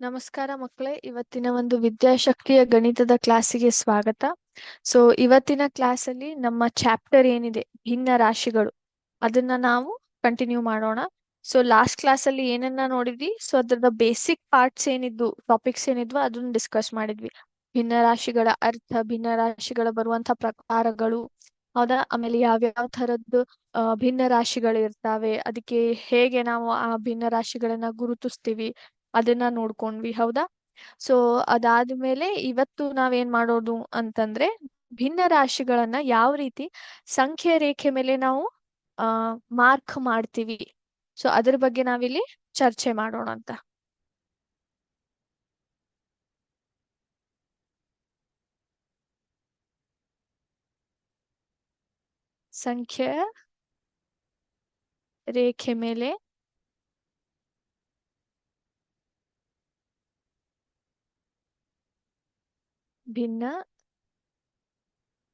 ನಮಸ್ಕಾರ ಮಕ್ಕಳೇ, ಇವತ್ತಿನ ಒಂದು ವಿದ್ಯಾಶಕ್ತಿಯ ಗಣಿತದ ಕ್ಲಾಸಿಗೆ ಸ್ವಾಗತ. ಸೊ ಇವತ್ತಿನ ಕ್ಲಾಸ್ ಅಲ್ಲಿ ನಮ್ಮ ಚಾಪ್ಟರ್ ಏನಿದೆ, ಭಿನ್ನ ರಾಶಿಗಳು. ಅದನ್ನ ನಾವು ಕಂಟಿನ್ಯೂ ಮಾಡೋಣ. ಸೊ ಲಾಸ್ಟ್ ಕ್ಲಾಸ್ ಅಲ್ಲಿ ಏನನ್ನ ನೋಡಿದ್ವಿ? ಸೊ ಅದ್ರದ ಬೇಸಿಕ್ ಪಾರ್ಟ್ಸ್ ಏನಿದ್ವು ಟಾಪಿಕ್ಸ್ ಏನಿದ್ವು ಅದನ್ನ ಡಿಸ್ಕಸ್ ಮಾಡಿದ್ವಿ. ಭಿನ್ನ ರಾಶಿಗಳ ಅರ್ಥ, ಭಿನ್ನ ರಾಶಿಗಳ ಬರುವಂತ ಪ್ರಕಾರಗಳು, ಹೌದಾ? ಆಮೇಲೆ ಯಾವ್ಯಾವ ತರದ್ದು ಭಿನ್ನ ರಾಶಿಗಳು ಇರ್ತಾವೆ ಅದಕ್ಕೆ ಹೇಗೆ ನಾವು ಆ ಭಿನ್ನ ರಾಶಿಗಳನ್ನ ಗುರುತಿಸ್ತೀವಿ ಅದನ್ನ ನೋಡ್ಕೊಂಡ್ವಿ, ಹೌದಾ? ಸೊ ಅದಾದ್ಮೇಲೆ ಇವತ್ತು ನಾವೇನ್ ಮಾಡೋದು ಅಂತಂದ್ರೆ, ಭಿನ್ನ ರಾಶಿಗಳನ್ನ ಯಾವ ರೀತಿ ಸಂಖ್ಯೆ ರೇಖೆ ಮೇಲೆ ನಾವು, ಆ ಮಾರ್ಕ್ ಮಾಡ್ತೀವಿ. ಸೊ ಅದ್ರ ಬಗ್ಗೆ ನಾವಿಲ್ಲಿ ಚರ್ಚೆ ಮಾಡೋಣ ಅಂತ. ಸಂಖ್ಯೆ ರೇಖೆ ಮೇಲೆ ಭಿನ್ನ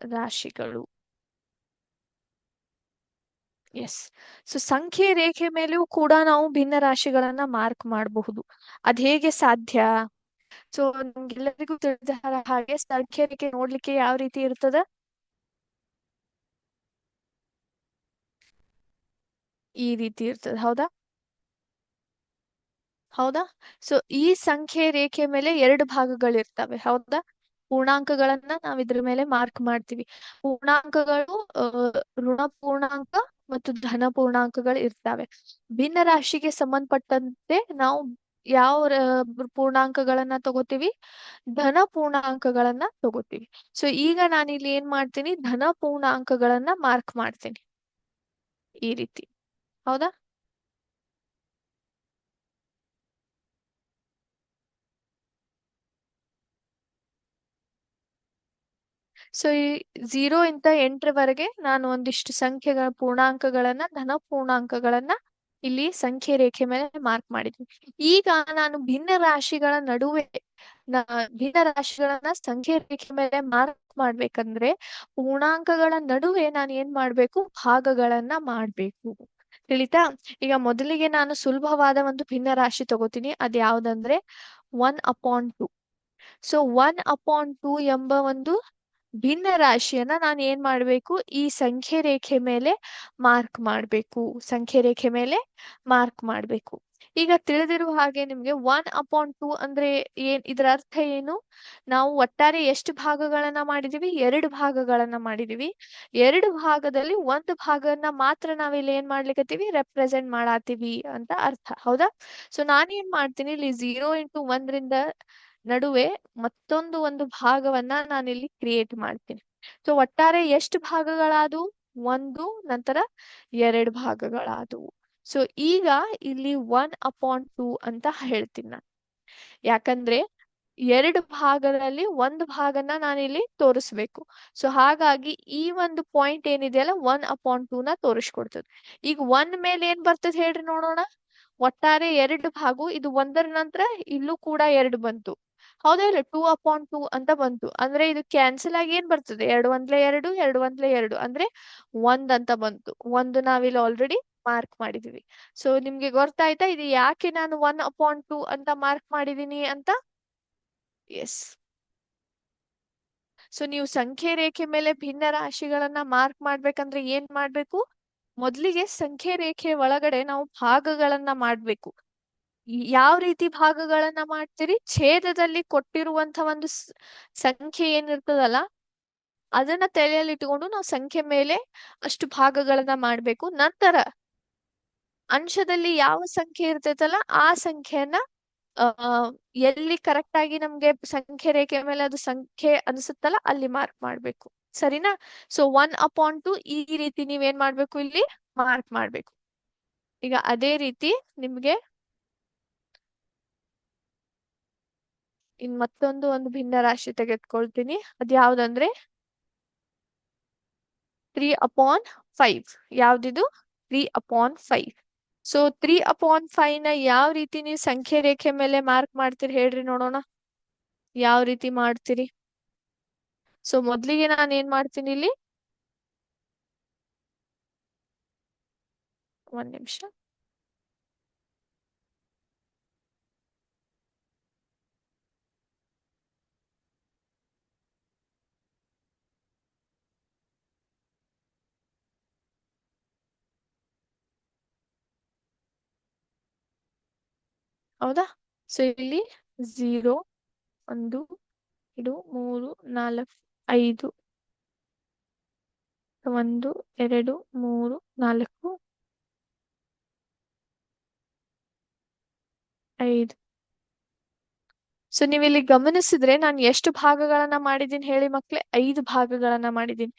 ರಾಶಿಗಳು. ಎಸ್ ಸೊ ಸಂಖ್ಯೆ ರೇಖೆ ಮೇಲೆಯೂ ಕೂಡ ನಾವು ಭಿನ್ನ ರಾಶಿಗಳನ್ನ ಮಾರ್ಕ್ ಮಾಡಬಹುದು. ಅದ್ ಹೇಗೆ ಸಾಧ್ಯ? ಸೊ ನಮ್ಗೆಲ್ಲರಿಗೂ ತಿಳಿದ ಹಾಗೆ ಸಂಖ್ಯೆ ರೇಖೆ ನೋಡ್ಲಿಕ್ಕೆ ಯಾವ ರೀತಿ ಇರ್ತದ? ಈ ರೀತಿ ಇರ್ತದ. ಹೌದಾ? ಹೌದಾ? ಸೊ ಈ ಸಂಖ್ಯೆ ರೇಖೆ ಮೇಲೆ ಎರಡು ಭಾಗಗಳಿರ್ತವೆ. ಹೌದಾ? ಪೂರ್ಣಾಂಕಗಳನ್ನ ನಾವ್ ಇದ್ರ ಮೇಲೆ ಮಾರ್ಕ್ ಮಾಡ್ತೀವಿ. ಪೂರ್ಣಾಂಕಗಳು ಆ, ಋಣ ಪೂರ್ಣಾಂಕ ಮತ್ತು ಧನ ಪೂರ್ಣಾಂಕಗಳು ಇರ್ತಾವೆ. ಭಿನ್ನ ರಾಶಿಗೆ ಸಂಬಂಧಪಟ್ಟಂತೆ ನಾವು ಯಾವ ಪೂರ್ಣಾಂಕಗಳನ್ನ ತಗೋತೀವಿ? ಧನ ಪೂರ್ಣಾಂಕಗಳನ್ನ ತಗೋತೀವಿ. ಸೊ ಈಗ ನಾನಿಲ್ಲಿ ಏನ್ ಮಾಡ್ತೀನಿ? ಧನ ಪೂರ್ಣಾಂಕಗಳನ್ನ ಮಾರ್ಕ್ ಮಾಡ್ತೀನಿ. ಈ ರೀತಿ. ಹೌದಾ? ಸೊ ಈ ಝೀರೋ ಇಂದ ಎಂಟರವರೆಗೆ ನಾನು ಒಂದಿಷ್ಟು ಸಂಖ್ಯೆಗಳ ಪೂರ್ಣಾಂಕಗಳನ್ನ ಧನ ಪೂರ್ಣಾಂಕಗಳನ್ನ ಇಲ್ಲಿ ಸಂಖ್ಯೆ ರೇಖೆ ಮೇಲೆ ಮಾರ್ಕ್ ಮಾಡಿದ್ವಿ ಈಗ ನಾನು ಭಿನ್ನ ರಾಶಿಗಳ ನಡುವೆ ಭಿನ್ನ ರಾಶಿಗಳನ್ನ ಸಂಖ್ಯೆ ರೇಖೆ ಮೇಲೆ ಮಾರ್ಕ್ ಮಾಡ್ಬೇಕಂದ್ರೆ ಪೂರ್ಣಾಂಕಗಳ ನಡುವೆ ನಾನು ಏನ್ ಮಾಡ್ಬೇಕು? ಭಾಗಗಳನ್ನ ಮಾಡ್ಬೇಕು. ತಿಳಿತಾ? ಈಗ ಮೊದಲಿಗೆ ನಾನು ಸುಲಭವಾದ ಒಂದು ಭಿನ್ನ ರಾಶಿ ತಗೋತೀನಿ. ಅದ್ ಯಾವ್ದಂದ್ರೆ one upon two so one upon two ಎಂಬ ಒಂದು ಭಿನ್ನ ರಾಶಿಯನ್ನ ನಾನು ಏನ್ ಮಾಡ್ಬೇಕು? ಈ ಸಂಖ್ಯೆ ರೇಖೆ ಮೇಲೆ ಮಾರ್ಕ್ ಮಾಡ್ಬೇಕು. ಸಂಖ್ಯೆ ರೇಖೆ ಮೇಲೆ ಮಾರ್ಕ್ ಮಾಡ್ಬೇಕು. ಈಗ ತಿಳಿದಿರುವ ಹಾಗೆ ನಿಮ್ಗೆ ಒನ್ ಅಪಾನ್ ಟು ಅಂದ್ರೆ ಏನ್, ಇದರ ಅರ್ಥ ಏನು? ನಾವು ಒಟ್ಟಾರೆ ಎಷ್ಟು ಭಾಗಗಳನ್ನ ಮಾಡಿದೀವಿ? ಎರಡು ಭಾಗಗಳನ್ನ ಮಾಡಿದೀವಿ. ಎರಡು ಭಾಗದಲ್ಲಿ ಒಂದು ಭಾಗನ್ನ ಮಾತ್ರ ನಾವಿಲ್ಲಿ ಏನ್ ಮಾಡ್ಲಿಕತ್ತೀವಿ? ರೆಪ್ರೆಸೆಂಟ್ ಮಾಡಾತೀವಿ ಅಂತ ಅರ್ಥ. ಹೌದಾ? ಸೊ ನಾನೇನ್ ಮಾಡ್ತೀನಿ? ಇಲ್ಲಿ ಝೀರೋ ಇಂಟು ಒಂದರಿಂದ ನಡುವೆ ಮತ್ತೊಂದು ಒಂದು ಭಾಗವನ್ನ ನಾನಿಲ್ಲಿ ಕ್ರಿಯೇಟ್ ಮಾಡ್ತೀನಿ. ಸೊ ಒಟ್ಟಾರೆ ಎಷ್ಟು ಭಾಗಗಳಾದವು? ಒಂದು, ನಂತರ ಎರಡು ಭಾಗಗಳಾದವು. ಸೊ ಈಗ ಇಲ್ಲಿ ಒನ್ ಅಪಾನ್ ಟೂ ಅಂತ ಹೇಳ್ತೀನಿ ನಾನು. ಯಾಕಂದ್ರೆ ಎರಡು ಭಾಗದಲ್ಲಿ ಒಂದು ಭಾಗನ ನಾನಿಲ್ಲಿ ತೋರಿಸ್ಬೇಕು. ಸೊ ಹಾಗಾಗಿ ಈ ಒಂದು ಪಾಯಿಂಟ್ ಏನಿದೆಯಲ್ಲ ಒನ್ ಅಪಾನ್ ಟೂ ನ ತೋರಿಸ್ಕೊಡ್ತದೆ. ಈಗ ಒನ್ ಮೇಲೆ ಏನ್ ಬರ್ತದೆ ಹೇಳ್ರಿ ನೋಡೋಣ. ಒಟ್ಟಾರೆ ಎರಡು ಭಾಗು ಇದು ಒಂದರ ನಂತರ ಇಲ್ಲೂ ಕೂಡ ಎರಡು ಬಂತು. ಹೌದಾ ಇಲ್ಲ ಟೂ ಅಪಾನ್ ಟೂ ಅಂತ ಬಂತು. ಅಂದ್ರೆ ಇದು ಕ್ಯಾನ್ಸಲ್ ಆಗಿ ಏನ್ ಬರ್ತದೆ? ಎರಡು ಒಂದ್ಲೆ ಎರಡು ಎರಡು ಒಂದ್ಲೆ ಎರಡು. ಅಂದ್ರೆ ಒಂದ್ ಅಂತ ಬಂತು. ಒಂದು ನಾವಿಲ್ಲಿ ಆಲ್ರೆಡಿ ಮಾರ್ಕ್ ಮಾಡಿದೀವಿ. ಸೊ ನಿಮ್ಗೆ ಗೊತ್ತಾಯ್ತಾ? ಇದು ಯಾಕೆ ನಾನು ಒನ್ ಅಪಾನ್ ಟೂ ಅಂತ ಮಾರ್ಕ್ ಮಾಡಿದೀನಿ ಅಂತ? ಎಸ್ ಸೊ ನೀವು ಸಂಖ್ಯೆ ರೇಖೆ ಮೇಲೆ ಭಿನ್ನ ರಾಶಿಗಳನ್ನ ಮಾರ್ಕ್ ಮಾಡ್ಬೇಕಂದ್ರೆ ಏನ್ ಮಾಡ್ಬೇಕು? ಮೊದಲಿಗೆ ಸಂಖ್ಯೆ ರೇಖೆ ಒಳಗಡೆ ನಾವು ಭಾಗಗಳನ್ನ ಮಾಡ್ಬೇಕು. ಯಾವ ರೀತಿ ಭಾಗಗಳನ್ನ ಮಾಡ್ತೀರಿ? ಛೇದದಲ್ಲಿ ಕೊಟ್ಟಿರುವಂತ ಒಂದು ಸಂಖ್ಯೆ ಏನಿರ್ತದಲ್ಲ, ಅದನ್ನ ತಲೆಯಲ್ಲಿ ಇಟ್ಕೊಂಡು ನಾವು ಸಂಖ್ಯೆ ಮೇಲೆ ಅಷ್ಟು ಭಾಗಗಳನ್ನ ಮಾಡ್ಬೇಕು. ನಂತರ ಅಂಶದಲ್ಲಿ ಯಾವ ಸಂಖ್ಯೆ ಇರ್ತೈತಲ್ಲ, ಆ ಸಂಖ್ಯೆಯನ್ನ ಎಲ್ಲಿ ಕರೆಕ್ಟ್ ಆಗಿ ನಮ್ಗೆ ಸಂಖ್ಯೆ ರೇಖೆ ಮೇಲೆ ಅದು ಸಂಖ್ಯೆ ಅನಿಸುತ್ತಲ್ಲ, ಅಲ್ಲಿ ಮಾರ್ಕ್ ಮಾಡ್ಬೇಕು. ಸರಿನಾ? ಸೊ ಒನ್ ಅಪಾನ್ ಟು ಈ ರೀತಿ ನೀವೇನ್ ಮಾಡ್ಬೇಕು ಇಲ್ಲಿ? ಮಾರ್ಕ್ ಮಾಡ್ಬೇಕು. ಈಗ ಅದೇ ರೀತಿ ನಿಮ್ಗೆ ಇನ್ ಮತ್ತೊಂದು ಒಂದು ಭಿನ್ನ ರಾಶಿ ತೆಗೆದುಕೊಳ್ತೀನಿ. ಅದ್ ಯಾವ್ದಂದ್ರೆ? Three upon five ಯಾವ್ದಿದು? Three upon five so three upon ಫೈವ್ನ ಯಾವ ರೀತಿ ನೀವು ಸಂಖ್ಯೆ ರೇಖೆ ಮೇಲೆ ಮಾರ್ಕ್ ಮಾಡ್ತೀರಿ ಹೇಳ್ರಿ ನೋಡೋಣ. ಯಾವ ರೀತಿ ಮಾಡ್ತೀರಿ? ಸೊ ಮೊದ್ಲಿಗೆ ನಾನು ಏನ್ ಮಾಡ್ತೀನಿ ಇಲ್ಲಿ? ಒಂದ್ ನಿಮಿಷ. ಹೌದಾ? ಸೊ ಇಲ್ಲಿ ಝೀರೋ ಒಂದು, ಎರಡು, ಮೂರು, ನಾಲ್ಕು, ಐದು, ಒಂದು, ಎರಡು, ಮೂರು, ನಾಲ್ಕು, ಐದು. ಸೊ ನೀವು ಇಲ್ಲಿ ಗಮನಿಸಿದ್ರೆ ನಾನು ಎಷ್ಟು ಭಾಗಗಳನ್ನ ಮಾಡಿದ್ದೀನಿ ಹೇಳಿ ಮಕ್ಳೇ? ಐದು ಭಾಗಗಳನ್ನ ಮಾಡಿದ್ದೀನಿ.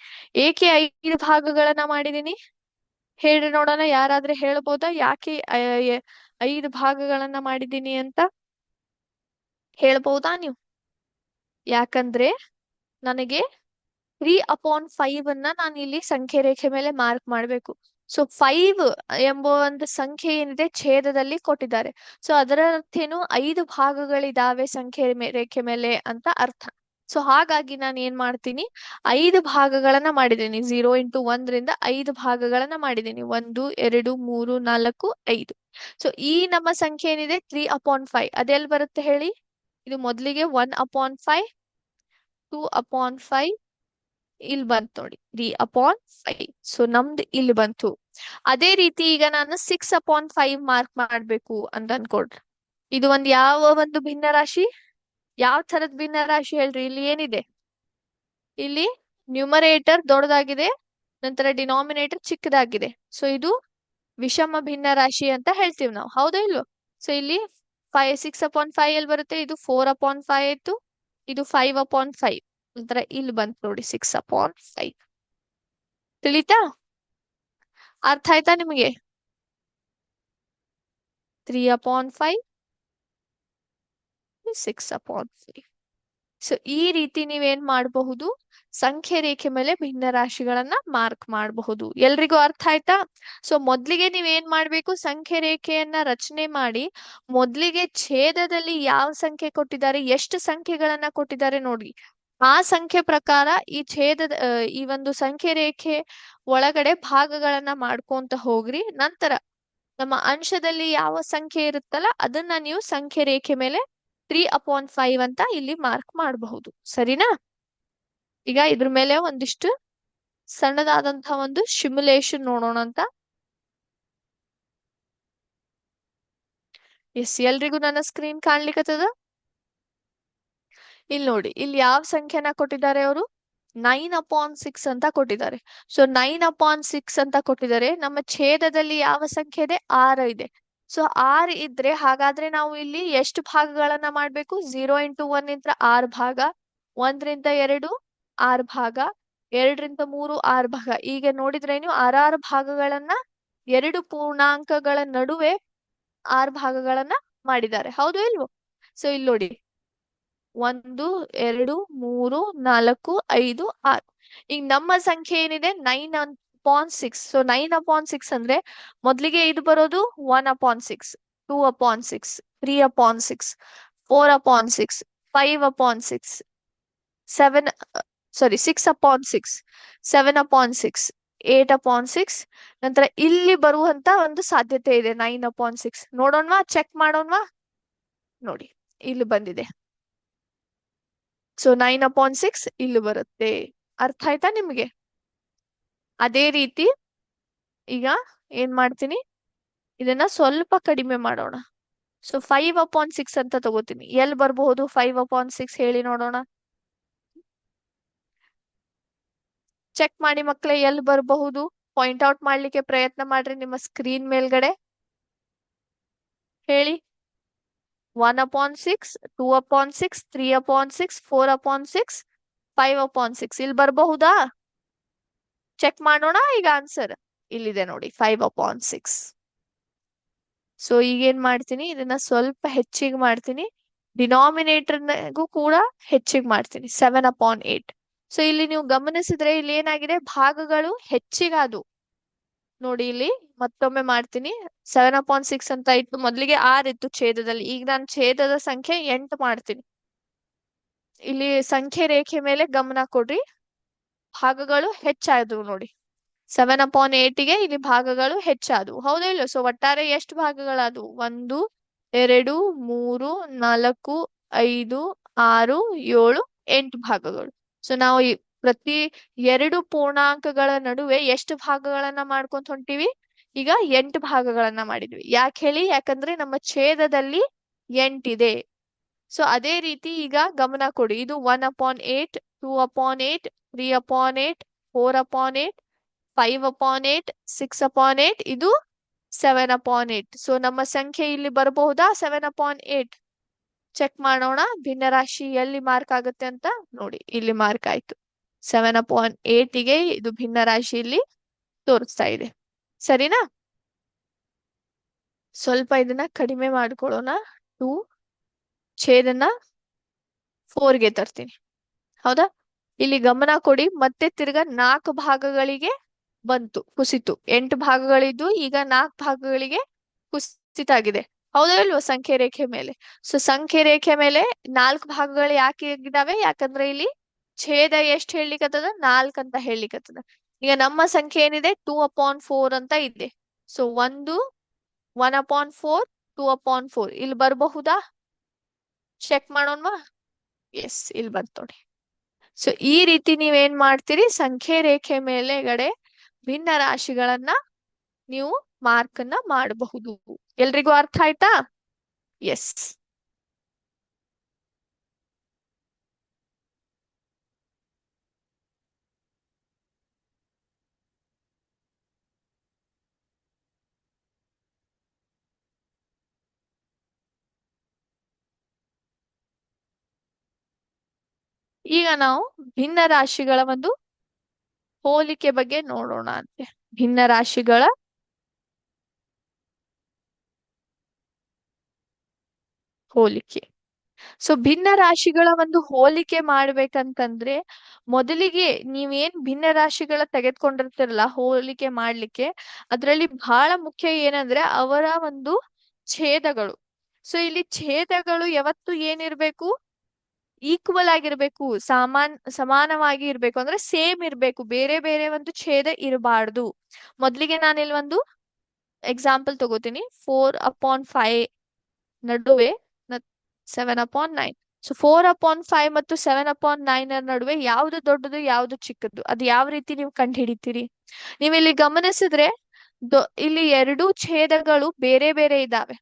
ಏಕೆ ಐದು ಭಾಗಗಳನ್ನ ಮಾಡಿದ್ದೀನಿ? ಹೇಳಿ ನೋಡೋಣ, ಯಾರಾದ್ರೆ ಹೇಳ್ಬೋದಾ? ಯಾಕೆ ಐದು ಭಾಗಗಳನ್ನ ಮಾಡಿದ್ದೀನಿ ಅಂತ ಹೇಳ್ಬಹುದಾ ನೀವು? ಯಾಕಂದ್ರೆ ನನಗೆ ತ್ರೀ ಅಪಾನ್ ಫೈವ್ ಅನ್ನ ನಾನು ಇಲ್ಲಿ ಸಂಖ್ಯೆ ರೇಖೆ ಮೇಲೆ ಮಾರ್ಕ್ ಮಾಡ್ಬೇಕು. ಸೊ ಫೈವ್ ಎಂಬ ಒಂದು ಸಂಖ್ಯೆ ಏನಿದೆ ಛೇದದಲ್ಲಿ ಕೊಟ್ಟಿದ್ದಾರೆ. ಸೊ ಅದರ ಅರ್ಥ ಏನು ಐದು ಭಾಗಗಳಿದಾವೆ ಸಂಖ್ಯೆ ರೇಖೆ ಮೇಲೆ ಅಂತ ಅರ್ಥ. ಸೊ ಹಾಗಾಗಿ ನಾನು ಏನ್ ಮಾಡ್ತೀನಿ? ಐದು ಭಾಗಗಳನ್ನ ಮಾಡಿದ್ದೀನಿ. ಝೀರೋ ಇಂಟು ಒಂದರಿಂದ ಐದು ಭಾಗಗಳನ್ನ ಮಾಡಿದ್ದೀನಿ. ಒಂದು, ಎರಡು, ಮೂರು, ನಾಲ್ಕು, ಐದು. ಸೊ ಈ ನಮ್ಮ ಸಂಖ್ಯೆ ಏನಿದೆ? ತ್ರೀ ಅಪಾನ್ ಫೈವ್ ಅದೆಲ್ಲಿ ಬರುತ್ತೆ ಹೇಳಿ? ಇದು ಮೊದಲಿಗೆ one upon five two upon five ಇಲ್ಲಿ ಬಂತು ನೋಡಿ. ತ್ರೀ ಅಪಾನ್ ಫೈವ್ ಸೊ ನಮ್ದು ಇಲ್ಲಿ ಬಂತು. ಅದೇ ರೀತಿ ಈಗ ನಾನು ಸಿಕ್ಸ್ ಅಪಾನ್ ಫೈವ್ ಮಾರ್ಕ್ ಮಾಡ್ಬೇಕು ಅಂತ ಅನ್ಕೊಡ್ರಿ. ಇದು ಒಂದ್ ಯಾವ ಒಂದು ಭಿನ್ನ ರಾಶಿ ಯಾವ ತರದ್ ಭಿನ್ನ ರಾಶಿ ಹೇಳ್ರಿ? ಇಲ್ಲಿ ಏನಿದೆ? ಇಲ್ಲಿ ನ್ಯೂಮರೇಟರ್ ದೊಡ್ಡದಾಗಿದೆ ನಂತರ ಡಿನಾಮಿನೇಟರ್ ಚಿಕ್ಕದಾಗಿದೆ. ಸೊ ಇದು ವಿಷಮ ಭಿನ್ನ ರಾಶಿ ಅಂತ ಹೇಳ್ತೀವಿ ನಾವು. ಹೌದಾ ಇಲ್ವೋ? ಸೊ ಇಲ್ಲಿ ಫೈವ್ ಸಿಕ್ಸ್ ಅಪಾನ್ ಫೈವ್ ಎಲ್ಲಿ ಬರುತ್ತೆ? ಇದು ಫೋರ್ ಅಪಾನ್ ಫೈವ್ ಆಯ್ತು. ಇದು ಫೈವ್ ಅಪಾನ್ ಫೈವ್ ಅಂದ್ರೆ ಇಲ್ಲಿ ಬಂತು ನೋಡಿ ಸಿಕ್ಸ್ ಅಪಾನ್ ಫೈವ್ ತಿಳಿತಾ? ಅರ್ಥ ಆಯ್ತಾ ನಿಮಗೆ? Three upon five six upon five so ಈ ರೀತಿ ನೀವೇನ್ ಮಾಡಬಹುದು? ಸಂಖ್ಯೆ ರೇಖೆ ಮೇಲೆ ಭಿನ್ನ ರಾಶಿಗಳನ್ನ ಮಾರ್ಕ್ ಮಾಡಬಹುದು. ಎಲ್ರಿಗೂ ಅರ್ಥ ಆಯ್ತಾ? ಸೊ ಮೊದ್ಲಿಗೆ ನೀವೇನ್ ಮಾಡ್ಬೇಕು? ಸಂಖ್ಯೆ ರೇಖೆಯನ್ನ ರಚನೆ ಮಾಡಿ ಮೊದ್ಲಿಗೆ ಛೇದದಲ್ಲಿ ಯಾವ ಸಂಖ್ಯೆ ಕೊಟ್ಟಿದ್ದಾರೆ, ಎಷ್ಟು ಸಂಖ್ಯೆಗಳನ್ನ ಕೊಟ್ಟಿದ್ದಾರೆ ನೋಡಿ. ಆ ಸಂಖ್ಯೆ ಪ್ರಕಾರ ಈ ಛೇದದ ಈ ಒಂದು ಸಂಖ್ಯೆ ರೇಖೆ ಒಳಗಡೆ ಭಾಗಗಳನ್ನ ಮಾಡ್ಕೊಂತ ಹೋಗ್ರಿ. ನಂತರ ನಮ್ಮ ಅಂಶದಲ್ಲಿ ಯಾವ ಸಂಖ್ಯೆ ಇರುತ್ತಲ್ಲ, ಅದನ್ನ ನೀವು ಸಂಖ್ಯೆ ರೇಖೆ ಮೇಲೆ ತ್ರೀ ಅಪಾನ್ ಫೈವ್ ಅಂತ ಇಲ್ಲಿ ಮಾರ್ಕ್ ಮಾಡಬಹುದು. ಸರಿನಾ? ಈಗ ಇದ್ರ ಮೇಲೆ ಒಂದಿಷ್ಟು ಸಣ್ಣದಾದಂತಹ ಒಂದು ಸಿಮ್ಯುಲೇಷನ್ ನೋಡೋಣ ಅಂತ. ಎಸ್ ಎಲ್ರಿಗೂ ನನ್ನ ಸ್ಕ್ರೀನ್ ಕಾಣ್ಲಿಕ್ಕತ್ತದ ಇಲ್ಲಿ ನೋಡಿ ಇಲ್ಲಿ ಯಾವ ಸಂಖ್ಯೆನ ಕೊಟ್ಟಿದ್ದಾರೆ ಅವರು? ನೈನ್ ಅಪಾನ್ ಸಿಕ್ಸ್ ಅಂತ ಕೊಟ್ಟಿದ್ದಾರೆ. ಸೊ ನೈನ್ ಅಪಾನ್ ಸಿಕ್ಸ್ ಅಂತ ಕೊಟ್ಟಿದ್ದಾರೆ. ನಮ್ಮ ಛೇದದಲ್ಲಿ ಯಾವ ಸಂಖ್ಯೆ ಇದೆ? ಆರು ಇದೆ. ಸೊ ಆರ್ ಇದ್ರೆ ಹಾಗಾದ್ರೆ ನಾವು ಇಲ್ಲಿ ಎಷ್ಟು ಭಾಗಗಳನ್ನ ಮಾಡ್ಬೇಕು? ಝೀರೋ ಇಂಟು ಒನ್ ಇಂದ ಆರ್ ಭಾಗ, ಒಂದ್ರಿಂದ ಎರಡು, ಆರ್ ಭಾಗ, ಎರಡರಿಂದ ಮೂರು, ಆರ್ ಭಾಗ. ಈಗ ನೋಡಿದ್ರೆ ನೀವು ಆರಾರು ಭಾಗಗಳನ್ನ, ಎರಡು ಪೂರ್ಣಾಂಕಗಳ ನಡುವೆ ಆರ್ ಭಾಗಗಳನ್ನ ಮಾಡಿದ್ದಾರೆ. ಹೌದು ಇಲ್ವೋ? ಸೊ, ಇಲ್ಲಿ ನೋಡಿ. ಒಂದು, ಎರಡು, ಮೂರು, ನಾಲ್ಕು, ಐದು, ಆರು. ಈಗ ನಮ್ಮ ಸಂಖ್ಯೆ ಏನಿದೆ? Nine upon six so nine upon six ಅಂದ್ರೆ ಮೊದಲಿಗೆ ಇದು ಬರೋದು one upon six two upon six three upon six four upon six five upon six seven sorry six upon six seven upon six eight upon six ನಂತರ ಇಲ್ಲಿ ಬರುವಂತ ಒಂದು ಸಾಧ್ಯತೆ ಇದೆ ನೈನ್ ಅಪಾನ್ ಸಿಕ್ಸ್ ನೋಡೋಣವಾ? ಚೆಕ್ ಮಾಡೋಣವಾ? ನೋಡಿ, ಇಲ್ಲಿ ಬಂದಿದೆ. ಸೊ ನೈನ್ ಅಪಾನ್ ಸಿಕ್ಸ್ ಇಲ್ಲಿ ಬರುತ್ತೆ. ಅರ್ಥ ಆಯ್ತಾ ನಿಮ್ಗೆ? ಅದೇ ರೀತಿ ಈಗ ಏನ್ ಮಾಡ್ತೀನಿ? ಇದನ್ನ ಸ್ವಲ್ಪ ಕಡಿಮೆ ಮಾಡೋಣ. ಸೊ ಫೈವ್ ಅಪಾನ್ ಸಿಕ್ಸ್ ಅಂತ ತಗೋತೀನಿ. ಎಲ್ ಬರಬಹುದು? ಫೈವ್ ಅಪಾನ್ ಸಿಕ್ಸ್ ಹೇಳಿ ನೋಡೋಣ. ಚೆಕ್ ಮಾಡಿ ಮಕ್ಕಳೇ ಎಲ್ ಬರಬಹುದು? ಪಾಯಿಂಟ್ ಔಟ್ ಮಾಡ್ಲಿಕ್ಕೆ ಪ್ರಯತ್ನ ಮಾಡ್ರಿ ನಿಮ್ಮ ಸ್ಕ್ರೀನ್ ಮೇಲ್ಗಡೆ. ಹೇಳಿ. One upon six two upon six three upon six four upon six five upon six ಇಲ್ಲಿ ಬರಬಹುದಾ? ಚೆಕ್ ಮಾಡೋಣ, ಈಗ ಆನ್ಸರ್ ಇಲ್ಲಿದೆ ನೋಡಿ ಫೈವ್ ಅಪಾನ್ ಸಿಕ್ಸ್ ಸೊ ಈಗ ಏನ್ ಮಾಡ್ತೀನಿ, ಇದನ್ನ ಸ್ವಲ್ಪ ಹೆಚ್ಚಿಗೆ ಮಾಡ್ತೀನಿ. ಡಿನಾಮಿನೇಟರ್ಗೂ ಕೂಡ ಹೆಚ್ಚಿಗೆ ಮಾಡ್ತೀನಿ ಸೆವೆನ್ ಅಪಾನ್ ಏಟ್ ಸೊ ಇಲ್ಲಿ ನೀವು ಗಮನಿಸಿದ್ರೆ ಇಲ್ಲಿ ಏನಾಗಿದೆ, ಭಾಗಗಳು ಹೆಚ್ಚಿಗಾದು ನೋಡಿ ಇಲ್ಲಿ, ಮತ್ತೊಮ್ಮೆ ಮಾಡ್ತೀನಿ ಸೆವೆನ್ ಅಪಾನ್ ಸಿಕ್ಸ್ ಅಂತ ಇತ್ತು ಮೊದಲಿಗೆ ಆರ್ ಇತ್ತು ಛೇದದಲ್ಲಿ, ಈಗ ನಾನು ಛೇದದ ಸಂಖ್ಯೆ ಎಂಟು ಮಾಡ್ತೀನಿ. ಇಲ್ಲಿ ಸಂಖ್ಯೆ ರೇಖೆ ಮೇಲೆ ಗಮನ ಕೊಡ್ರಿ. ಭಾಗಗಳು ಹೆಚ್ಚಾದವು ನೋಡಿ. ಸೆವೆನ್ ಅಪಾನ್ ಏಟಿಗೆ ಇಲ್ಲಿ ಭಾಗಗಳು ಹೆಚ್ಚಾದವು. ಹೌದಾ ಇಲ್ಲ ಸೊ ಒಟ್ಟಾರೆ ಎಷ್ಟು ಭಾಗಗಳಾದವು? ಒಂದು, ಎರಡು, ಮೂರು, ನಾಲ್ಕು, ಐದು, ಆರು, ಏಳು, ಎಂಟು ಭಾಗಗಳು. ಸೊ ನಾವು ಪ್ರತಿ ಎರಡು ಪೂರ್ಣಾಂಕಗಳ ನಡುವೆ ಎಷ್ಟು ಭಾಗಗಳನ್ನ ಮಾಡ್ಕೊಂತ ಹೊಂಟಿವಿ? ಈಗ ಎಂಟು ಭಾಗಗಳನ್ನ ಮಾಡಿದ್ವಿ. ಯಾಕೆ ಹೇಳಿ? ಯಾಕಂದ್ರೆ ನಮ್ಮ ಛೇದದಲ್ಲಿ ಎಂಟಿದೆ. ಸೊ ಅದೇ ರೀತಿ ಈಗ ಗಮನ ಕೊಡಿ. ಇದು one upon eight two upon eight three upon eight four upon eight five upon eight six upon eight ಇದು ಸೆವೆನ್ ಅಪಾನ್ ಏಟ್ ಸೊ ನಮ್ಮ ಸಂಖ್ಯೆ ಇಲ್ಲಿ ಬರಬಹುದಾ? ಸೆವೆನ್ ಅಪಾನ್ ಏಟ್ ಚೆಕ್ ಮಾಡೋಣ. ಭಿನ್ನರಾಶಿ ಎಲ್ಲಿ ಮಾರ್ಕ್ ಆಗುತ್ತೆ ಅಂತ ನೋಡಿ. ಇಲ್ಲಿ ಮಾರ್ಕ್ ಆಯ್ತು. ಸೆವೆನ್ ಅಪಾನ್ ಏಟಿಗೆ ಇದು ಭಿನ್ನರಾಶಿ ಇಲ್ಲಿ ತೋರಿಸ್ತಾ ಇದೆ. ಸರಿನಾ? ಸ್ವಲ್ಪ ಇದನ್ನ ಕಡಿಮೆ ಮಾಡ್ಕೊಳ್ಳೋಣ. ಟೂ ಛೇದನ ಫೋರ್ಗೆ ತರ್ತೀನಿ. ಹೌದಾ? ಇಲ್ಲಿ ಗಮನ ಕೊಡಿ, ಮತ್ತೆ ತಿರ್ಗಾ ನಾಲ್ಕು ಭಾಗಗಳಿಗೆ ಬಂತು, ಕುಸಿತು. ಎಂಟು ಭಾಗಗಳಿದ್ದು ಈಗ ನಾಲ್ಕು ಭಾಗಗಳಿಗೆ ಕುಸಿತಾಗಿದೆ. ಹೌದಾ ಇಲ್ವೋ ಸಂಖ್ಯೆ ರೇಖೆ ಮೇಲೆ? ಸೊ ಸಂಖ್ಯೆ ರೇಖೆ ಮೇಲೆ ನಾಲ್ಕು ಭಾಗಗಳು ಯಾಕೆ ಇದ್ದಾವೆ? ಯಾಕಂದ್ರೆ ಇಲ್ಲಿ ಛೇದ ಎಷ್ಟ್ ಹೇಳಿಕತ್ತದ ನಾಲ್ಕ್ ಅಂತ ಹೇಳಿಕತ್ತದ ಈಗ ನಮ್ಮ ಸಂಖ್ಯೆ ಏನಿದೆ? ಟೂ ಅಪಾನ್ ಫೋರ್ ಅಂತ ಇದೆ. ಸೊ ಒಂದು one upon four two upon four ಇಲ್ಲಿ ಬರಬಹುದಾ? ಚೆಕ್ ಮಾಡೋಣವಾ? ಎಸ್ ಇಲ್ಲಿ ಬಂತು ಸೊ ಈ ರೀತಿ ನೀವೇನ್ ಮಾಡ್ತೀರಿ? ಸಂಖ್ಯೆ ರೇಖೆ ಮೇಲೆಗಡೆ ಭಿನ್ನ ರಾಶಿಗಳನ್ನ ನೀವು ಮಾರ್ಕ್ ಅನ್ನ ಮಾಡಬಹುದು. ಎಲ್ರಿಗೂ ಅರ್ಥ ಆಯ್ತಾ? ಎಸ್ ಈಗ ನಾವು ಭಿನ್ನ ರಾಶಿಗಳ ಒಂದು ಹೋಲಿಕೆ ಬಗ್ಗೆ ನೋಡೋಣ ಅಂತೆ. ಭಿನ್ನ ರಾಶಿಗಳ ಹೋಲಿಕೆ. ಸೊ ಭಿನ್ನ ರಾಶಿಗಳ ಒಂದು ಹೋಲಿಕೆ ಮಾಡ್ಬೇಕಂತಂದ್ರೆ ಮೊದಲಿಗೆ ನೀವೇನ್ ಭಿನ್ನ ರಾಶಿಗಳ ತೆಗೆದುಕೊಂಡಿರ್ತಿರಲ್ಲ ಹೋಲಿಕೆ ಮಾಡ್ಲಿಕ್ಕೆ, ಅದ್ರಲ್ಲಿ ಬಹಳ ಮುಖ್ಯ ಏನಂದ್ರೆ ಅವರ ಒಂದು ಛೇದಗಳು. ಸೊ ಇಲ್ಲಿ ಛೇದಗಳು ಯಾವತ್ತು ಏನಿರ್ಬೇಕು? ಈಕ್ವಲ್ ಆಗಿರ್ಬೇಕು, ಸಾಮಾನ್, ಸಮಾನವಾಗಿ ಇರ್ಬೇಕು ಅಂದ್ರೆ ಸೇಮ್ ಇರ್ಬೇಕು, ಬೇರೆ ಬೇರೆ ಒಂದು ಛೇದ ಇರಬಾರ್ದು. ಮೊದ್ಲಿಗೆ ಇಲ್ಲಿ ಒಂದು ಎಕ್ಸಾಂಪಲ್ ತಗೋತೀನಿ. ಫೋರ್ ಅಪಾನ್ ಫೈವ್ ನಡುವೆ seven upon nine so four upon five ಮತ್ತು ಸೆವೆನ್ ಅಪಾನ್ ನೈನ್ ನಡುವೆ ಯಾವ್ದು ದೊಡ್ಡದು, ಯಾವ್ದು ಚಿಕ್ಕದು ಅದು ಯಾವ ರೀತಿ ನೀವು ಕಂಡು ಹಿಡಿತೀರಿ ನೀವು ಇಲ್ಲಿ ಗಮನಿಸಿದ್ರೆ ಇಲ್ಲಿ ಎರಡು ಛೇದಗಳು ಬೇರೆ ಬೇರೆ ಇದಾವೆ.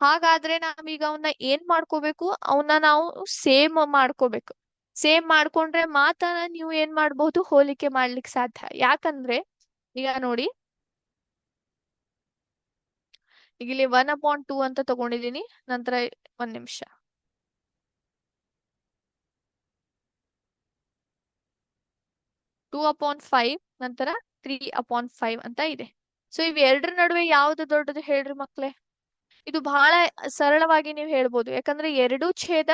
ಹಾಗಾದ್ರೆ ನಾವೀಗ ಅವನ್ನ ಏನ್ ಮಾಡ್ಕೋಬೇಕು? ಅವನ್ನ ನಾವು ಸೇಮ್ ಮಾಡ್ಕೋಬೇಕು. ಸೇಮ್ ಮಾಡ್ಕೊಂಡ್ರೆ ಮಾತ್ರ ನೀವು ಏನ್ ಮಾಡ್ಬಹುದು ಹೋಲಿಕೆ ಮಾಡ್ಲಿಕ್ಕೆ ಸಾಧ್ಯ. ಯಾಕಂದ್ರೆ, ಈಗ ನೋಡಿ. ಈಗ ಇಲ್ಲಿ ಒನ್ ಅಪಾಯಿಂಟ್ ಟೂ ಅಂತ ತಗೊಂಡಿದೀನಿ ನಂತರ ಒಂದ್ ನಿಮಿಷ. ಟೂ ಅಪಾನ್ ಫೈವ್ ನಂತರ ತ್ರೀ ಅಪಾನ್ ಫೈವ್ ಅಂತ ಇದೆ. ಸೊ ಇವೆರಡರ ನಡುವೆ ಯಾವ್ದು ದೊಡ್ಡದು ಹೇಳ್ರಿ ಮಕ್ಳೇ? ಇದು ಬಹಳ ಸರಳವಾಗಿ ನೀವು ಹೇಳ್ಬೋದು. ಯಾಕಂದ್ರೆ ಎರಡು ಛೇದ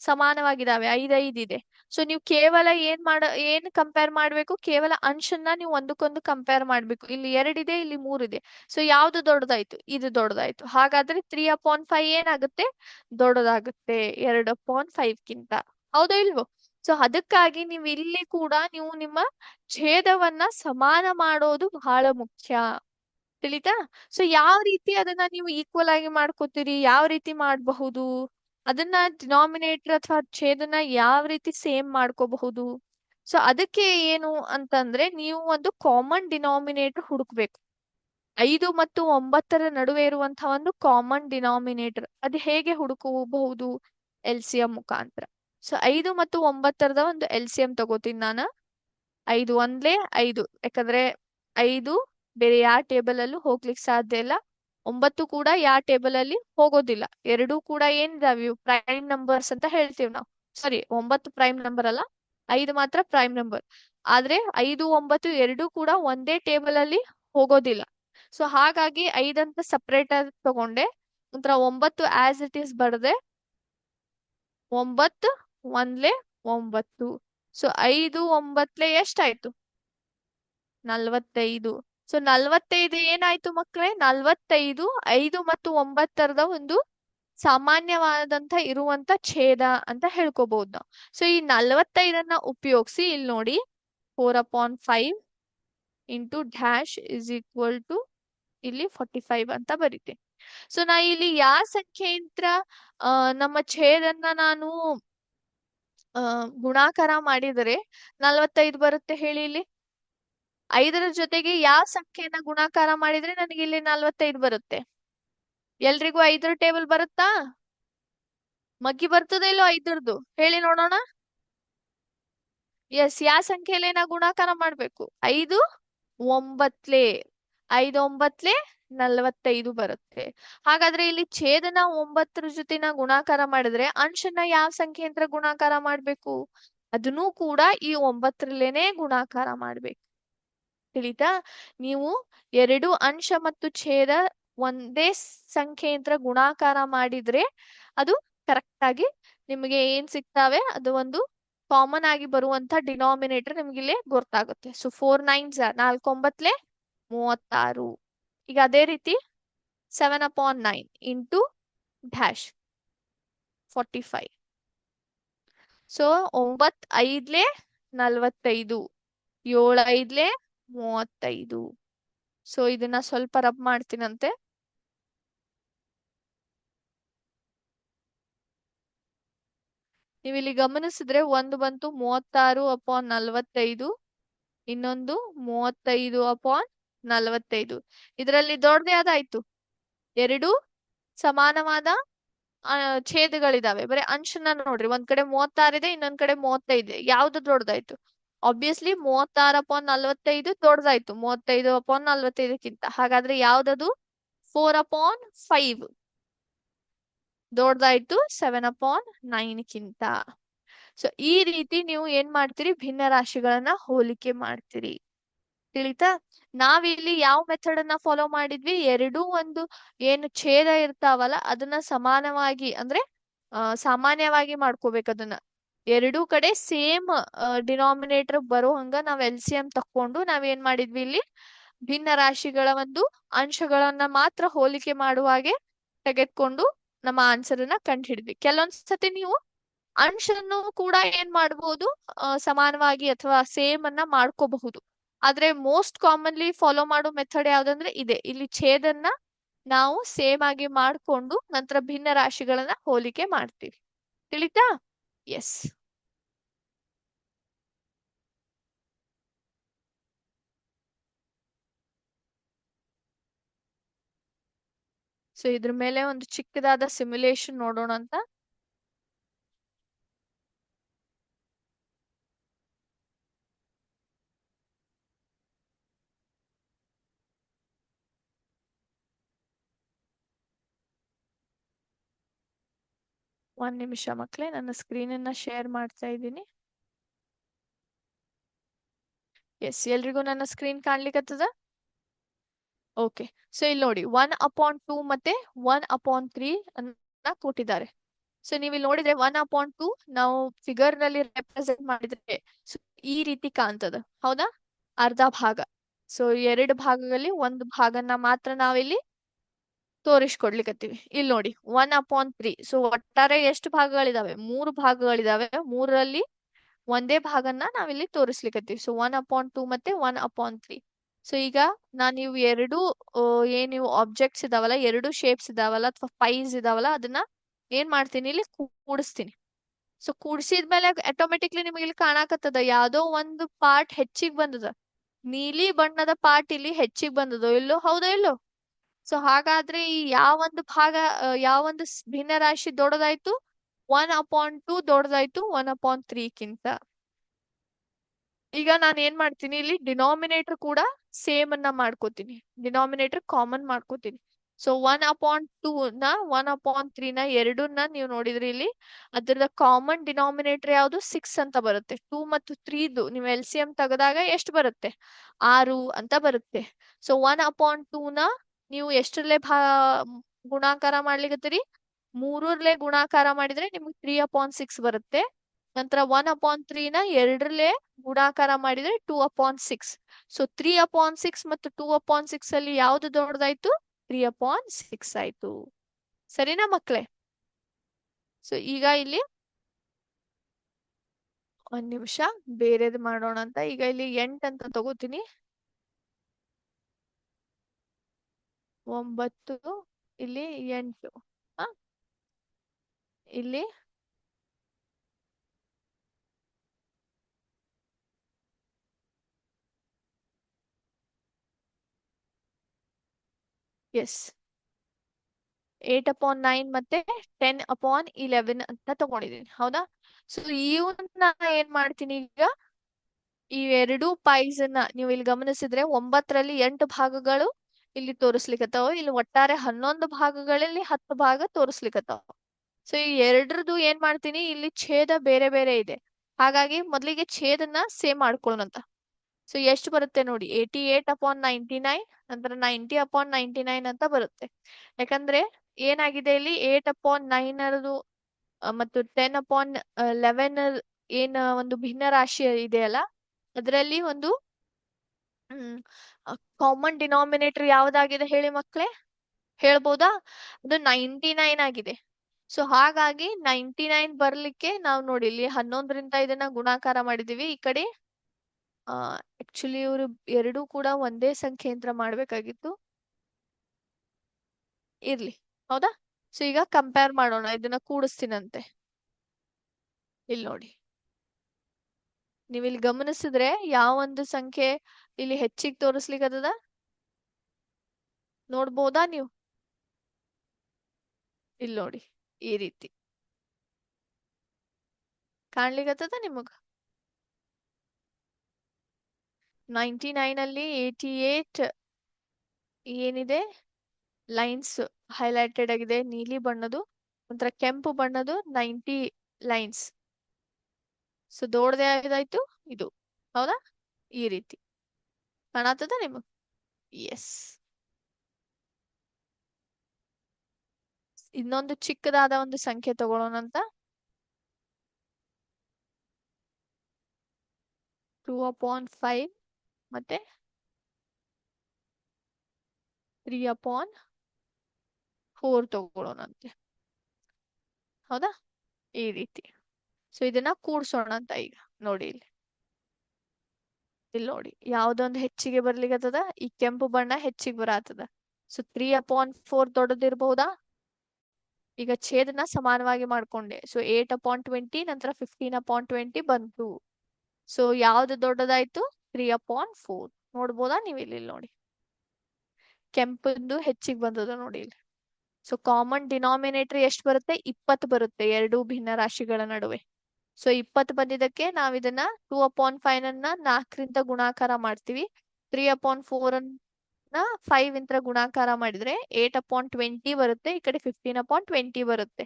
ಸಮಾನವಾಗಿದಾವೆ ಐದ್ ಇದೆ. ಸೊ ನೀವು ಕೇವಲ ಏನ್ ಮಾಡ, ಏನ್ ಕಂಪೇರ್ ಮಾಡ್ಬೇಕು? ಕೇವಲ ಅಂಶನ್ನ ನೀವು ಒಂದಕ್ಕೊಂದು ಕಂಪೇರ್ ಮಾಡ್ಬೇಕು. ಇಲ್ಲಿ ಎರಡಿದೆ ಇಲ್ಲಿ ಮೂರಿದೆ ಸೊ ಯಾವ್ದು ದೊಡ್ಡದಾಯ್ತು? ಇದು ದೊಡ್ಡದಾಯ್ತು. ಹಾಗಾದ್ರೆ ತ್ರೀ ಅಪಾನ್ ಫೈವ್ ಏನಾಗುತ್ತೆ? ದೊಡ್ಡದಾಗುತ್ತೆ. ಎರಡು ಅಪಾನ್ ಫೈವ್ ಕಿಂತ ಹೌದಾ ಇಲ್ವೋ? ಸೊ ಅದಕ್ಕಾಗಿ ನೀವು ಇಲ್ಲಿ ಕೂಡ ನೀವು ನಿಮ್ಮ ಛೇದವನ್ನ ಸಮಾನ ಮಾಡೋದು ಬಹಳ ಮುಖ್ಯ. ತಿಳಿತಾ? ಸೊ ಯಾವ ರೀತಿ ಅದನ್ನ ನೀವು ಈಕ್ವಲ್ ಆಗಿ ಮಾಡ್ಕೋತೀರಿ? ಯಾವ ರೀತಿ ಮಾಡಬಹುದು? ಅದನ್ನ ಡಿನಾಮಿನೇಟರ್ ಅಥವಾ ಛೇದನ ಯಾವ ರೀತಿ ಸೇಮ್ ಮಾಡ್ಕೋಬಹುದು? ಸೊ ಅದಕ್ಕೆ ಏನು ಅಂತಂದ್ರೆ, ನೀವು ಒಂದು ಕಾಮನ್ ಡಿನಾಮಿನೇಟರ್ ಹುಡುಕ್ಬೇಕು. ಐದು ಮತ್ತು ಒಂಬತ್ತರ ನಡುವೆ ಇರುವಂತಹ ಒಂದು ಕಾಮನ್ ಡಿನಾಮಿನೇಟರ್ ಅದು ಹೇಗೆ ಹುಡುಕಬಹುದು? ಎಲ್ ಸಿ ಎಂ ಮುಖಾಂತರ. ಸೊ ಐದು ಮತ್ತು ಒಂಬತ್ತರದ ಒಂದು ಎಲ್ ಸಿ ಎಂ ತಗೋತೀನಿ ನಾನು. ಐದು ಒಂದ್ಲೆ ಐದು, ಯಾಕಂದ್ರೆ ಐದು ಬೇರೆ ಯಾವ ಟೇಬಲ್ ಅಲ್ಲೂ ಹೋಗ್ಲಿಕ್ಕೆ ಸಾಧ್ಯ ಇಲ್ಲ. ಒಂಬತ್ತು ಕೂಡ ಯಾವ ಟೇಬಲ್ ಅಲ್ಲಿ ಹೋಗೋದಿಲ್ಲ. ಎರಡೂ ಕೂಡ ಏನಿದಾವೆ? ಪ್ರೈಮ್ ನಂಬರ್ಸ್ ಅಂತ ಹೇಳ್ತೀವಿ ನಾವು. ಸಾರಿ ಒಂಬತ್ತು ಪ್ರೈಮ್ ನಂಬರ್ ಅಲ್ಲ, ಐದು ಮಾತ್ರ ಪ್ರೈಮ್ ನಂಬರ್ ಆದ್ರೆ ಐದು, ಒಂಬತ್ತು, ಎರಡೂ ಕೂಡ ಒಂದೇ ಟೇಬಲ್ ಅಲ್ಲಿ ಹೋಗೋದಿಲ್ಲ. ಸೊ ಹಾಗಾಗಿ ಐದಂತ ಸಪ್ರೇಟ್ ಆಗಿ ತಗೊಂಡೆ. ನಂತರ ಒಂಬತ್ತು ಆಸ್ ಇಟ್ ಈಸ್ ಬರ್ದೆ. ಒಂಬತ್ತು, ಒಂದ್ಲೆ ಒಂಬತ್ತು. ಸೊ ಐದು ಒಂಬತ್ಲೆ ಎಷ್ಟಾಯ್ತು? ನಲ್ವತ್ತೈದು. ಸೊ ನಲ್ವತ್ತೈದು ಏನಾಯ್ತು ಮಕ್ಕಳೇ ನಲ್ವತ್ತೈದು, ಐದು ಮತ್ತು ಒಂಬತ್ತರದ ಒಂದು ಸಾಮಾನ್ಯವಾದಂತ ಇರುವಂತ ಛೇದ ಅಂತ ಹೇಳ್ಕೋಬಹುದು ನಾವು. ಸೊ ಈ ನಲ್ವತ್ತೈದನ್ನ ಉಪಯೋಗಿಸಿ ಇಲ್ಲಿ ನೋಡಿ. Four upon five into dash is equal to ಇಲ್ಲಿ ಫಾರ್ಟಿ ಫೈವ್ ಅಂತ ಬರೀತೆ. ಸೊ ನಾ ಇಲ್ಲಿ ಯಾವ ಸಂಖ್ಯೆಯಿಂದ ನಮ್ಮ ಛೇದನ್ನ ನಾನು ಗುಣಾಕಾರ ಮಾಡಿದರೆ ನಲ್ವತ್ತೈದು ಬರುತ್ತೆ ಹೇಳಿ ಇಲ್ಲಿ. ಐದರ ಜೊತೆಗೆ ಯಾವ ಸಂಖ್ಯೆಯನ್ನ ಗುಣಾಕಾರ ಮಾಡಿದ್ರೆ ನನಗೆ ಇಲ್ಲಿ ನಲ್ವತ್ತೈದು ಬರುತ್ತೆ. ಎಲ್ರಿಗೂ ಐದರ ಟೇಬಲ್ ಬರುತ್ತಾ? ಮಗ್ಗಿ ಬರ್ತದೆ ಇಲ್ಲೋ ಐದರದು ಹೇಳಿ ನೋಡೋಣ. ಎಸ್ ಯಾವ ಸಂಖ್ಯೆಯಲ್ಲಿ ನಾ ಗುಣಾಕಾರ ಮಾಡ್ಬೇಕು? ಐದು ಒಂಬತ್ಲೆ ಐದು ಒಂಬತ್ಲೆ ನಲ್ವತ್ತೈದು ಬರುತ್ತೆ. ಹಾಗಾದ್ರೆ ಇಲ್ಲಿ ಛೇದನ ಒಂಬತ್ತರ ಜೊತೆ ನಾ ಗುಣಾಕಾರ ಮಾಡಿದ್ರೆ ಅಂಶನ ಯಾವ ಅಂತ ಗುಣಾಕಾರ ಮಾಡ್ಬೇಕು? ಅದನ್ನೂ ಕೂಡ ಈ ಒಂಬತ್ತರಲ್ಲೇನೆ ಗುಣಾಕಾರ ಮಾಡ್ಬೇಕು. ತಿಳಿತಾ ನೀವು ಎರಡು ಅಂಶ ಮತ್ತು ಛೇದ ಒಂದೇ ಸಂಖ್ಯೆಯಿಂದ ಗುಣಾಕಾರ ಮಾಡಿದ್ರೆ ಅದು ಕರೆಕ್ಟ್ ಆಗಿ ನಿಮಗೆ ಏನ್ ಸಿಗ್ತಾವೆ? ಅದು ಒಂದು ಕಾಮನ್ ಆಗಿ ಬರುವಂತ ಡಿನಾಮಿನೇಟರ್ ನಿಮ್ಗೆ ಇಲ್ಲಿ ಗೊತ್ತಾಗುತ್ತೆ ಸೊ ಫೋರ್ ನೈನ್ಸ್ ನಾಲ್ಕೊಂಬತ್ಲೆ ಮೂವತ್ತಾರು. ಈಗ ಅದೇ ರೀತಿ seven upon nine into dash forty five so ಒಂಬತ್ ಐದ್ಲೆ ನಲ್ವತ್ತೈದು ಏಳು ಐದ್ಲೆ ಮೂವತ್ತೈದು. ಸೊ ಇದನ್ನ ಸ್ವಲ್ಪ ರಬ್ ಮಾಡ್ತೀನಂತೆ. ನೀವು ಇಲ್ಲಿ ಗಮನಿಸಿದ್ರೆ ಒಂದು ಬಂತು ಮೂವತ್ತಾರು ಅಪಾನ್ ನಲ್ವತ್ತೈದು, ಇನ್ನೊಂದು ಮೂವತ್ತೈದು ಅಪಾನ್ ನಲ್ವತ್ತೈದು. ಇದರಲ್ಲಿ ದೊಡ್ಡದೇ ಆದಾಯ್ತು ಎರಡು ಸಮಾನವಾದ ಛೇದಗಳಿದಾವೆ. ಬರೀ ಅಂಶನ ನೋಡ್ರಿ. ಒಂದ್ ಕಡೆ ಮೂವತ್ತಾರಿದೆ ಇನ್ನೊಂದ್ ಕಡೆ ಮೂವತ್ತೈದು ಯಾವ್ದು ದೊಡ್ಡದಾಯ್ತು? ಆಬ್ವಿಯಸ್ಲಿ ಮೂವತ್ತಾರು ಅಪಾನ್ ನಲ್ವತ್ತೈದು ದೊಡ್ಡದಾಯ್ತು. ಮೂವತ್ತೈದು ಅಪಾನ್ ನಲ್ವತ್ತೈದಕ್ಕಿಂತ ಹಾಗಾದ್ರೆ ಯಾವ್ದದು? ಫೋರ್ ಅಪಾನ್ ಫೈವ್ ದೊಡ್ಡದಾಯ್ತು ಸೆವೆನ್ ಅಪಾನ್ ನೈನ್ಕ್ಕಿಂತ ಸೊ ಈ ರೀತಿ ನೀವು ಏನ್ ಮಾಡ್ತೀರಿ? ಭಿನ್ನ ರಾಶಿಗಳನ್ನ ಹೋಲಿಕೆ ಮಾಡ್ತೀರಿ. ತಿಳಿತಾ? ನಾವಿಲ್ಲಿ ಯಾವ ಮೆಥಡ್ ಅನ್ನ ಫಾಲೋ ಮಾಡಿದ್ವಿ? ಎರಡೂ ಒಂದು ಏನು ಛೇದ ಇರ್ತಾವಲ್ಲ, ಅದನ್ನ ಸಮಾನವಾಗಿ ಅಂದ್ರೆ ಸಾಮಾನ್ಯವಾಗಿ ಮಾಡ್ಕೋಬೇಕು ಅದನ್ನ. ಎರಡೂ ಕಡೆ ಸೇಮ್ ಡಿನಾಮಿನೇಟರ್ ಬರೋ ಹಂಗ ನಾವ್ ಎಲ್ ಸಿ ಎಂ ತಕೊಂಡು ನಾವೇನ್ ಮಾಡಿದ್ವಿ ಇಲ್ಲಿ? ಭಿನ್ನ ರಾಶಿಗಳ ಒಂದು ಅಂಶಗಳನ್ನ ಮಾತ್ರ ಹೋಲಿಕೆ ಮಾಡುವ ಹಾಗೆ ತೆಗೆದುಕೊಂಡು ನಮ್ಮ ಆನ್ಸರ್ ಅನ್ನ ಕಂಡು ಹಿಡಿದ್ವಿ ಕೆಲವೊಂದ್ಸತಿ ನೀವು ಅಂಶನ್ನು ಕೂಡ ಏನ್ ಮಾಡಬಹುದು ಸಮಾನವಾಗಿ ಅಥವಾ ಸೇಮ್ ಅನ್ನ ಮಾಡ್ಕೋಬಹುದು. ಆದ್ರೆ ಮೋಸ್ಟ್ ಕಾಮನ್ಲಿ ಫಾಲೋ ಮಾಡೋ ಮೆಥಡ್ ಯಾವ್ದಂದ್ರೆ ಇದೆ. ಇಲ್ಲಿ ಛೇದನ್ನ ನಾವು ಸೇಮ್ ಆಗಿ ಮಾಡ್ಕೊಂಡು ನಂತರ ಭಿನ್ನ ರಾಶಿಗಳನ್ನ ಹೋಲಿಕೆ ಮಾಡ್ತೀವಿ. ತಿಳಿತಾ? ಎಸ್ ಸೊ ಇದ್ರ ಮೇಲೆ ಒಂದು ಚಿಕ್ಕದಾದ ಸಿಮ್ಯುಲೇಷನ್ ನೋಡೋಣ ಅಂತ ಒಂದ್ ನಿಮಿಷ ಮಕ್ಳೇ ನನ್ನ ಸ್ಕ್ರೀನ್ ಅನ್ನ ಶೇರ್ ಮಾಡ್ತಾ ಇದ್ದೀನಿ. ಎಸ್ ಎಲ್ರಿಗೂ ನನ್ನ ಸ್ಕ್ರೀನ್ ಕಾಣ್ಲಿಕ್ಕತ್ತದ ಓಕೆ ಸೊ ಇಲ್ಲಿ ನೋಡಿ ಒನ್ ಅಪಾನ್ ಟೂ ಮತ್ತೆ ಒನ್ ಅಪಾನ್ ತ್ರೀ ಅನ್ನ ಕೊಟ್ಟಿದ್ದಾರೆ. ಸೊ ನೀವು ಇಲ್ಲಿ ನೋಡಿದ್ರೆ ಒನ್ ಅಪಾನ್ ಟೂ ನಾವು ಫಿಗರ್ನಲ್ಲಿ ರೆಪ್ರೆಸೆಂಟ್ ಮಾಡಿದ್ರೆ ಈ ರೀತಿ ಕಾಣ್ತದ. ಹೌದಾ? ಅರ್ಧ ಭಾಗ. ಸೊ ಎರಡು ಭಾಗದಲ್ಲಿ ಒಂದು ಭಾಗನ ಮಾತ್ರ ನಾವಿಲ್ಲಿ ತೋರಿಸ್ಕೊಡ್ಲಿಕತ್ತೀವಿ. ಇಲ್ಲಿ ನೋಡಿ ಒನ್ ಅಪಾನ್ ತ್ರೀ ಸೊ ಒಟ್ಟಾರೆ ಎಷ್ಟು ಭಾಗಗಳಿದಾವೆ? ಮೂರು ಭಾಗಗಳಿದಾವೆ. ಮೂರರಲ್ಲಿ ಒಂದೇ ಭಾಗನ ನಾವಿಲ್ಲಿ ತೋರಿಸ್ಲಿಕತ್ತೀವಿ. ಸೊ ಒನ್ ಅಪಾನ್ ಟೂ ಮತ್ತೆ ಒನ್ ಅಪಾನ್ ತ್ರೀ ಸೊ ಈಗ ನಾನು ನೀವು ಎರಡು ಏನ್ ನೀವು ಆಬ್ಜೆಕ್ಟ್ಸ್ ಇದಾವಲ್ಲ, ಎರಡು ಶೇಪ್ಸ್ ಇದಾವಲ್ಲ, ಅಥವಾ ಪೈಸ್ ಇದಾವಲ್ಲ, ಅದನ್ನ ಏನ್ ಮಾಡ್ತೀನಿ? ಇಲ್ಲಿ ಕೂಡಿಸ್ತೀನಿ. ಸೊ ಕೂಡಿಸಿದ್ಮೇಲೆ ಆಟೋಮೆಟಿಕ್ಲಿ ನಿಮಗೆ ಇಲ್ಲಿ ಕಾಣಾಕತ್ತದ. ಯಾವ್ದೋ ಒಂದು ಪಾರ್ಟ್ ಹೆಚ್ಚಿಗೆ ಬಂದದ. ನೀಲಿ ಬಣ್ಣದ ಪಾರ್ಟ್ ಇಲ್ಲಿ ಹೆಚ್ಚಿಗೆ ಬಂದದೋ ಇಲ್ಲೋ? ಹೌದೋ ಇಲ್ಲೋ? ಸೊ ಹಾಗಾದ್ರೆ ಈ ಯಾವೊಂದು ಭಾಗ ಯಾವೊಂದು ಭಿನ್ನ ರಾಶಿ ದೊಡ್ಡದಾಯ್ತು? ಒನ್ ಅಪಾನ್ ಟೂ ದೊಡ್ಡದಾಯ್ತು, ಒನ್ ಅಪಾನ್ ತ್ರೀಕ್ಕಿಂತ ಈಗ ನಾನು ಏನ್ ಮಾಡ್ತೀನಿ, ಇಲ್ಲಿ ಡಿನಾಮಿನೇಟರ್ ಕೂಡ ಸೇಮ್ ಅನ್ನ ಮಾಡ್ಕೋತೀನಿ. ಡಿನಾಮಿನೇಟರ್ ಕಾಮನ್ ಮಾಡ್ಕೋತೀನಿ. ಸೊ ಒನ್ ಅಪಾನ್ ಟೂ ನ, ಒನ್ ಅಪಾನ್ ತ್ರೀ ನ ಎರಡನ್ನ ನೀವು ನೋಡಿದ್ರಿ ಇಲ್ಲಿ. ಅದ್ರದ ಕಾಮನ್ ಡಿನಾಮಿನೇಟರ್ ಯಾವುದು? ಸಿಕ್ಸ್ ಅಂತ ಬರುತ್ತೆ. ಟೂ ಮತ್ತು ತ್ರೀದು ನೀವು ಎಲ್ ಸಿ ಎಂ ತೆಗೆದಾಗ ಎಷ್ಟು ಬರುತ್ತೆ? ಆರು ಅಂತ ಬರುತ್ತೆ. ಸೊ ಒನ್ ಅಪಾನ್ ಟೂ ನ ನೀವು ಎಷ್ಟರಲ್ಲೇ ಭಾ, ಗುಣಾಕಾರ ಮಾಡ್ಲಿಕತ್ತೀರಿ? ಮೂರರ್ಲೆ ಗುಣಾಕಾರ ಮಾಡಿದ್ರೆ ನಿಮ್ಗೆ ತ್ರೀ ಅಪಾನ್ ಸಿಕ್ಸ್ ಬರುತ್ತೆ. ನಂತರ ಒನ್ ಅಪಾನ್ ತ್ರೀ ನ ಎರಡರಲ್ಲೇ ಗುಣಾಕಾರ ಮಾಡಿದ್ರೆ two upon six so three upon six ಮತ್ತು ಟೂ ಅಪಾನ್ ಸಿಕ್ಸ್ ಅಲ್ಲಿ ಯಾವ್ದು ದೊಡ್ಡದಾಯ್ತು? ತ್ರೀ ಅಪಾನ್ ಸಿಕ್ಸ್ ಆಯ್ತು. ಸರಿನಾ ಮಕ್ಳೇ? ಸೊ ಈಗ ಇಲ್ಲಿ ಒಂದ್ ನಿಮಿಷ ಬೇರೆದ್ ಮಾಡೋಣ ಅಂತ ಈಗ ಇಲ್ಲಿ ಎಂಟ್ ಅಂತ ತಗೋತೀನಿ. ಒಂಬತ್ತು, ಇಲ್ಲಿ ಎಂಟು ಆ ಇಲ್ಲಿ? ಎಸ್ ಏಟ್ ಅಪಾನ್ ನೈನ್ ಮತ್ತೆ ಟೆನ್ ಅಪಾನ್ ಇಲೆವೆನ್ ಅಂತ ತಗೊಂಡಿದ್ದೀನಿ, ಹೌದಾ? ಸೊ ಇವನ್ನ ಏನ್ ಮಾಡ್ತೀನಿ ಈಗ? ಈ ಎರಡು ಪೈಸ್ ಅನ್ನ ನೀವು ಇಲ್ಲಿ ಗಮನಿಸಿದ್ರೆ ಒಂಬತ್ತರಲ್ಲಿ ಎಂಟು ಭಾಗಗಳು ಇಲ್ಲಿ ತೋರಿಸ್ಲಿಕ್ಕತ್ತಾವ ಇಲ್ಲಿ ಒಟ್ಟಾರೆ ಹನ್ನೊಂದು ಭಾಗಗಳಲ್ಲಿ ಹತ್ತು ಭಾಗ ತೋರಿಸ್ಲಿಕ್ಕತ್ತಾವ ಸೊ ಈ ಎರಡರದ್ದು ಏನ್ ಮಾಡ್ತೀನಿ? ಇಲ್ಲಿ ಛೇದ ಬೇರೆ ಬೇರೆ ಇದೆ. ಹಾಗಾಗಿ ಮೊದಲಿಗೆ ಛೇದನ್ನ ಸೇವ್ ಮಾಡ್ಕೊಳ್ಳೋಣಂತ ಸೊ ಎಷ್ಟು ಬರುತ್ತೆ ನೋಡಿ? Eighty eight upon ninety nine ನಂತರ ನೈಂಟಿ ಅಪಾನ್ ನೈಂಟಿ ನೈನ್ ಅಂತ ಬರುತ್ತೆ. ಯಾಕಂದ್ರೆ ಏನಾಗಿದೆ ಇಲ್ಲಿ? ಏಟ್ ಅಪಾನ್ ನೈನ್ ಅರದು ಮತ್ತು ಟೆನ್ ಅಪಾನ್ ಲೆವೆನ್ ಏನ್ ಒಂದು ಭಿನ್ನ ರಾಶಿ ಇದೆಯಲ್ಲ ಅದರಲ್ಲಿ ಒಂದು ಹ್ಮ್. ಕಾಮನ್ ಡಿನಾಮಿನೇಟರ್ ಯಾವ್ದಾಗಿದೆ ಹೇಳಿ ಮಕ್ಳೇ? ಹೇಳ್ಬೋದಾ? ಅದು ನೈಂಟಿ ನೈನ್ ಆಗಿದೆ. ಸೊ ಹಾಗಾಗಿ ನೈಂಟಿ ನೈನ್ ಬರ್ಲಿಕ್ಕೆ ನಾವು ನೋಡಿ ಇಲ್ಲಿ ಹನ್ನೊಂದರಿಂದ ಇದನ್ನ ಗುಣಾಕಾರ ಮಾಡಿದೀವಿ. ಈ ಕಡೆ ಆಕ್ಚುಲಿ ಇವರು ಎರಡೂ ಕೂಡ ಒಂದೇ ಸಂಖ್ಯೆಯಿಂದ ಮಾಡ್ಬೇಕಾಗಿತ್ತು. ಇರ್ಲಿ. ಹೌದಾ? ಸೊ ಈಗ ಕಂಪೇರ್ ಮಾಡೋಣ. ಇದನ್ನ ಕೂಡಿಸ್ತೀನಂತೆ. ಇಲ್ಲಿ ನೋಡಿ. ನೀವಿಲ್ಲಿ ಗಮನಿಸಿದ್ರೆ ಯಾವ ಒಂದು ಸಂಖ್ಯೆ ಇಲ್ಲಿ ಹೆಚ್ಚಿಗೆ ತೋರಿಸ್ಲಿಕ್ಕದ ನೋಡ್ಬೋದಾ ನೀವು? ಇಲ್ಲಿ ನೋಡಿ, ಈ ರೀತಿ. ಕಾಣ್ಲಿಕ್ಕತ್ತದ ನಿಮಗ? ನೈಂಟಿ ನೈನ್ ಅಲ್ಲಿ ಏಟಿ ಏಟ್ ಏನಿದೆ? ಲೈನ್ಸ್ ಹೈಲೈಟೆಡ್ ಆಗಿದೆ, ನೀಲಿ ಬಣ್ಣದು, ಒಂಥರ ಕೆಂಪು ಬಣ್ಣದು, ನೈಂಟಿ ಲೈನ್ಸ್. ಸೊ, ದೊಡ್ಡದೇ ಆಗಿದಾಯ್ತು ಇದು. ಹೌದಾ? ಈ ರೀತಿ. ಕಾಣತ್ತದ ನಿಮಗ್ ಎಸ್ ಇನ್ನೊಂದು ಚಿಕ್ಕದಾದ ಒಂದು ಸಂಖ್ಯೆ ತಗೊಳ್ಳೋಣಂತ ಟೂ ಅಪಾನ್ ಫೈವ್ ಮತ್ತೆ ತ್ರೀ ಅಪಾನ್ ಫೋರ್ ತಗೊಳ್ಳೋಣಂತೆ ಹೌದಾ? ಈ ರೀತಿ. ಸೊ ಇದನ್ನ ಕೂಡ್ಸೋಣ ಅಂತ ಈಗ. ನೋಡಿ ಇಲ್ಲಿ. ಇಲ್ಲಿ ನೋಡಿ, ಯಾವ್ದೊಂದು ಹೆಚ್ಚಿಗೆ ಬರ್ಲಿಕ್ಕತ್ತದ ಈ ಕೆಂಪು ಬಣ್ಣ ಹೆಚ್ಚಿಗೆ ಬರತ್ತದ ಸೊ ತ್ರೀ ಅಪಾನ್ ಫೋರ್ ದೊಡ್ಡದಿರ್ಬಹುದಾ? ಈಗ ಛೇದನ ಸಮಾನವಾಗಿ ಮಾಡ್ಕೊಂಡೆ. ಸೊ ಏಟ್ ಅಪಾನ್ ಟ್ವೆಂಟಿ ನಂತರ ಫಿಫ್ಟೀನ್ ಅಪಾನ್ ಟ್ವೆಂಟಿ ಬಂತು. ಸೊ ಯಾವ್ದು ದೊಡ್ಡದಾಯ್ತು? ತ್ರೀ ಅಪಾನ್ ಫೋರ್ ನೋಡ್ಬೋದಾ ನೀವು ಇಲ್ಲಿ ನೋಡಿ. ಕೆಂಪಂದು ಹೆಚ್ಚಿಗೆ ಬಂದದ ನೋಡಿ ಇಲ್ಲಿ. ಸೊ ಕಾಮನ್ ಡಿನಾಮಿನೇಟರ್ ಎಷ್ಟು ಬರುತ್ತೆ? ಇಪ್ಪತ್ತು ಬರುತ್ತೆ. ಎರಡು ಭಿನ್ನ ರಾಶಿಗಳ ನಡುವೆ. ಸೊ ಇಪ್ಪತ್ತು ಬಂದಿದ್ದಕ್ಕೆ ನಾವ್ ಇದನ್ನ ಟೂ ಅಪಾನ್ ಫೈವ್ ಅನ್ನ ನಾಲ್ಕರಿಂದ ಗುಣಾಕಾರ ಮಾಡ್ತೀವಿ. ತ್ರೀ ಅಪಾನ್ ಫೋರ್ ಅನ್ನ ಫೈವ್ ಇಂತ್ರ ಗುಣಾಕಾರ ಮಾಡಿದ್ರೆ ಏಟ್ ಅಪಾನ್ ಟ್ವೆಂಟಿ ಬರುತ್ತೆ, ಈ ಕಡೆ ಫಿಫ್ಟೀನ್ ಅಪಾನ್ ಟ್ವೆಂಟಿ ಬರುತ್ತೆ.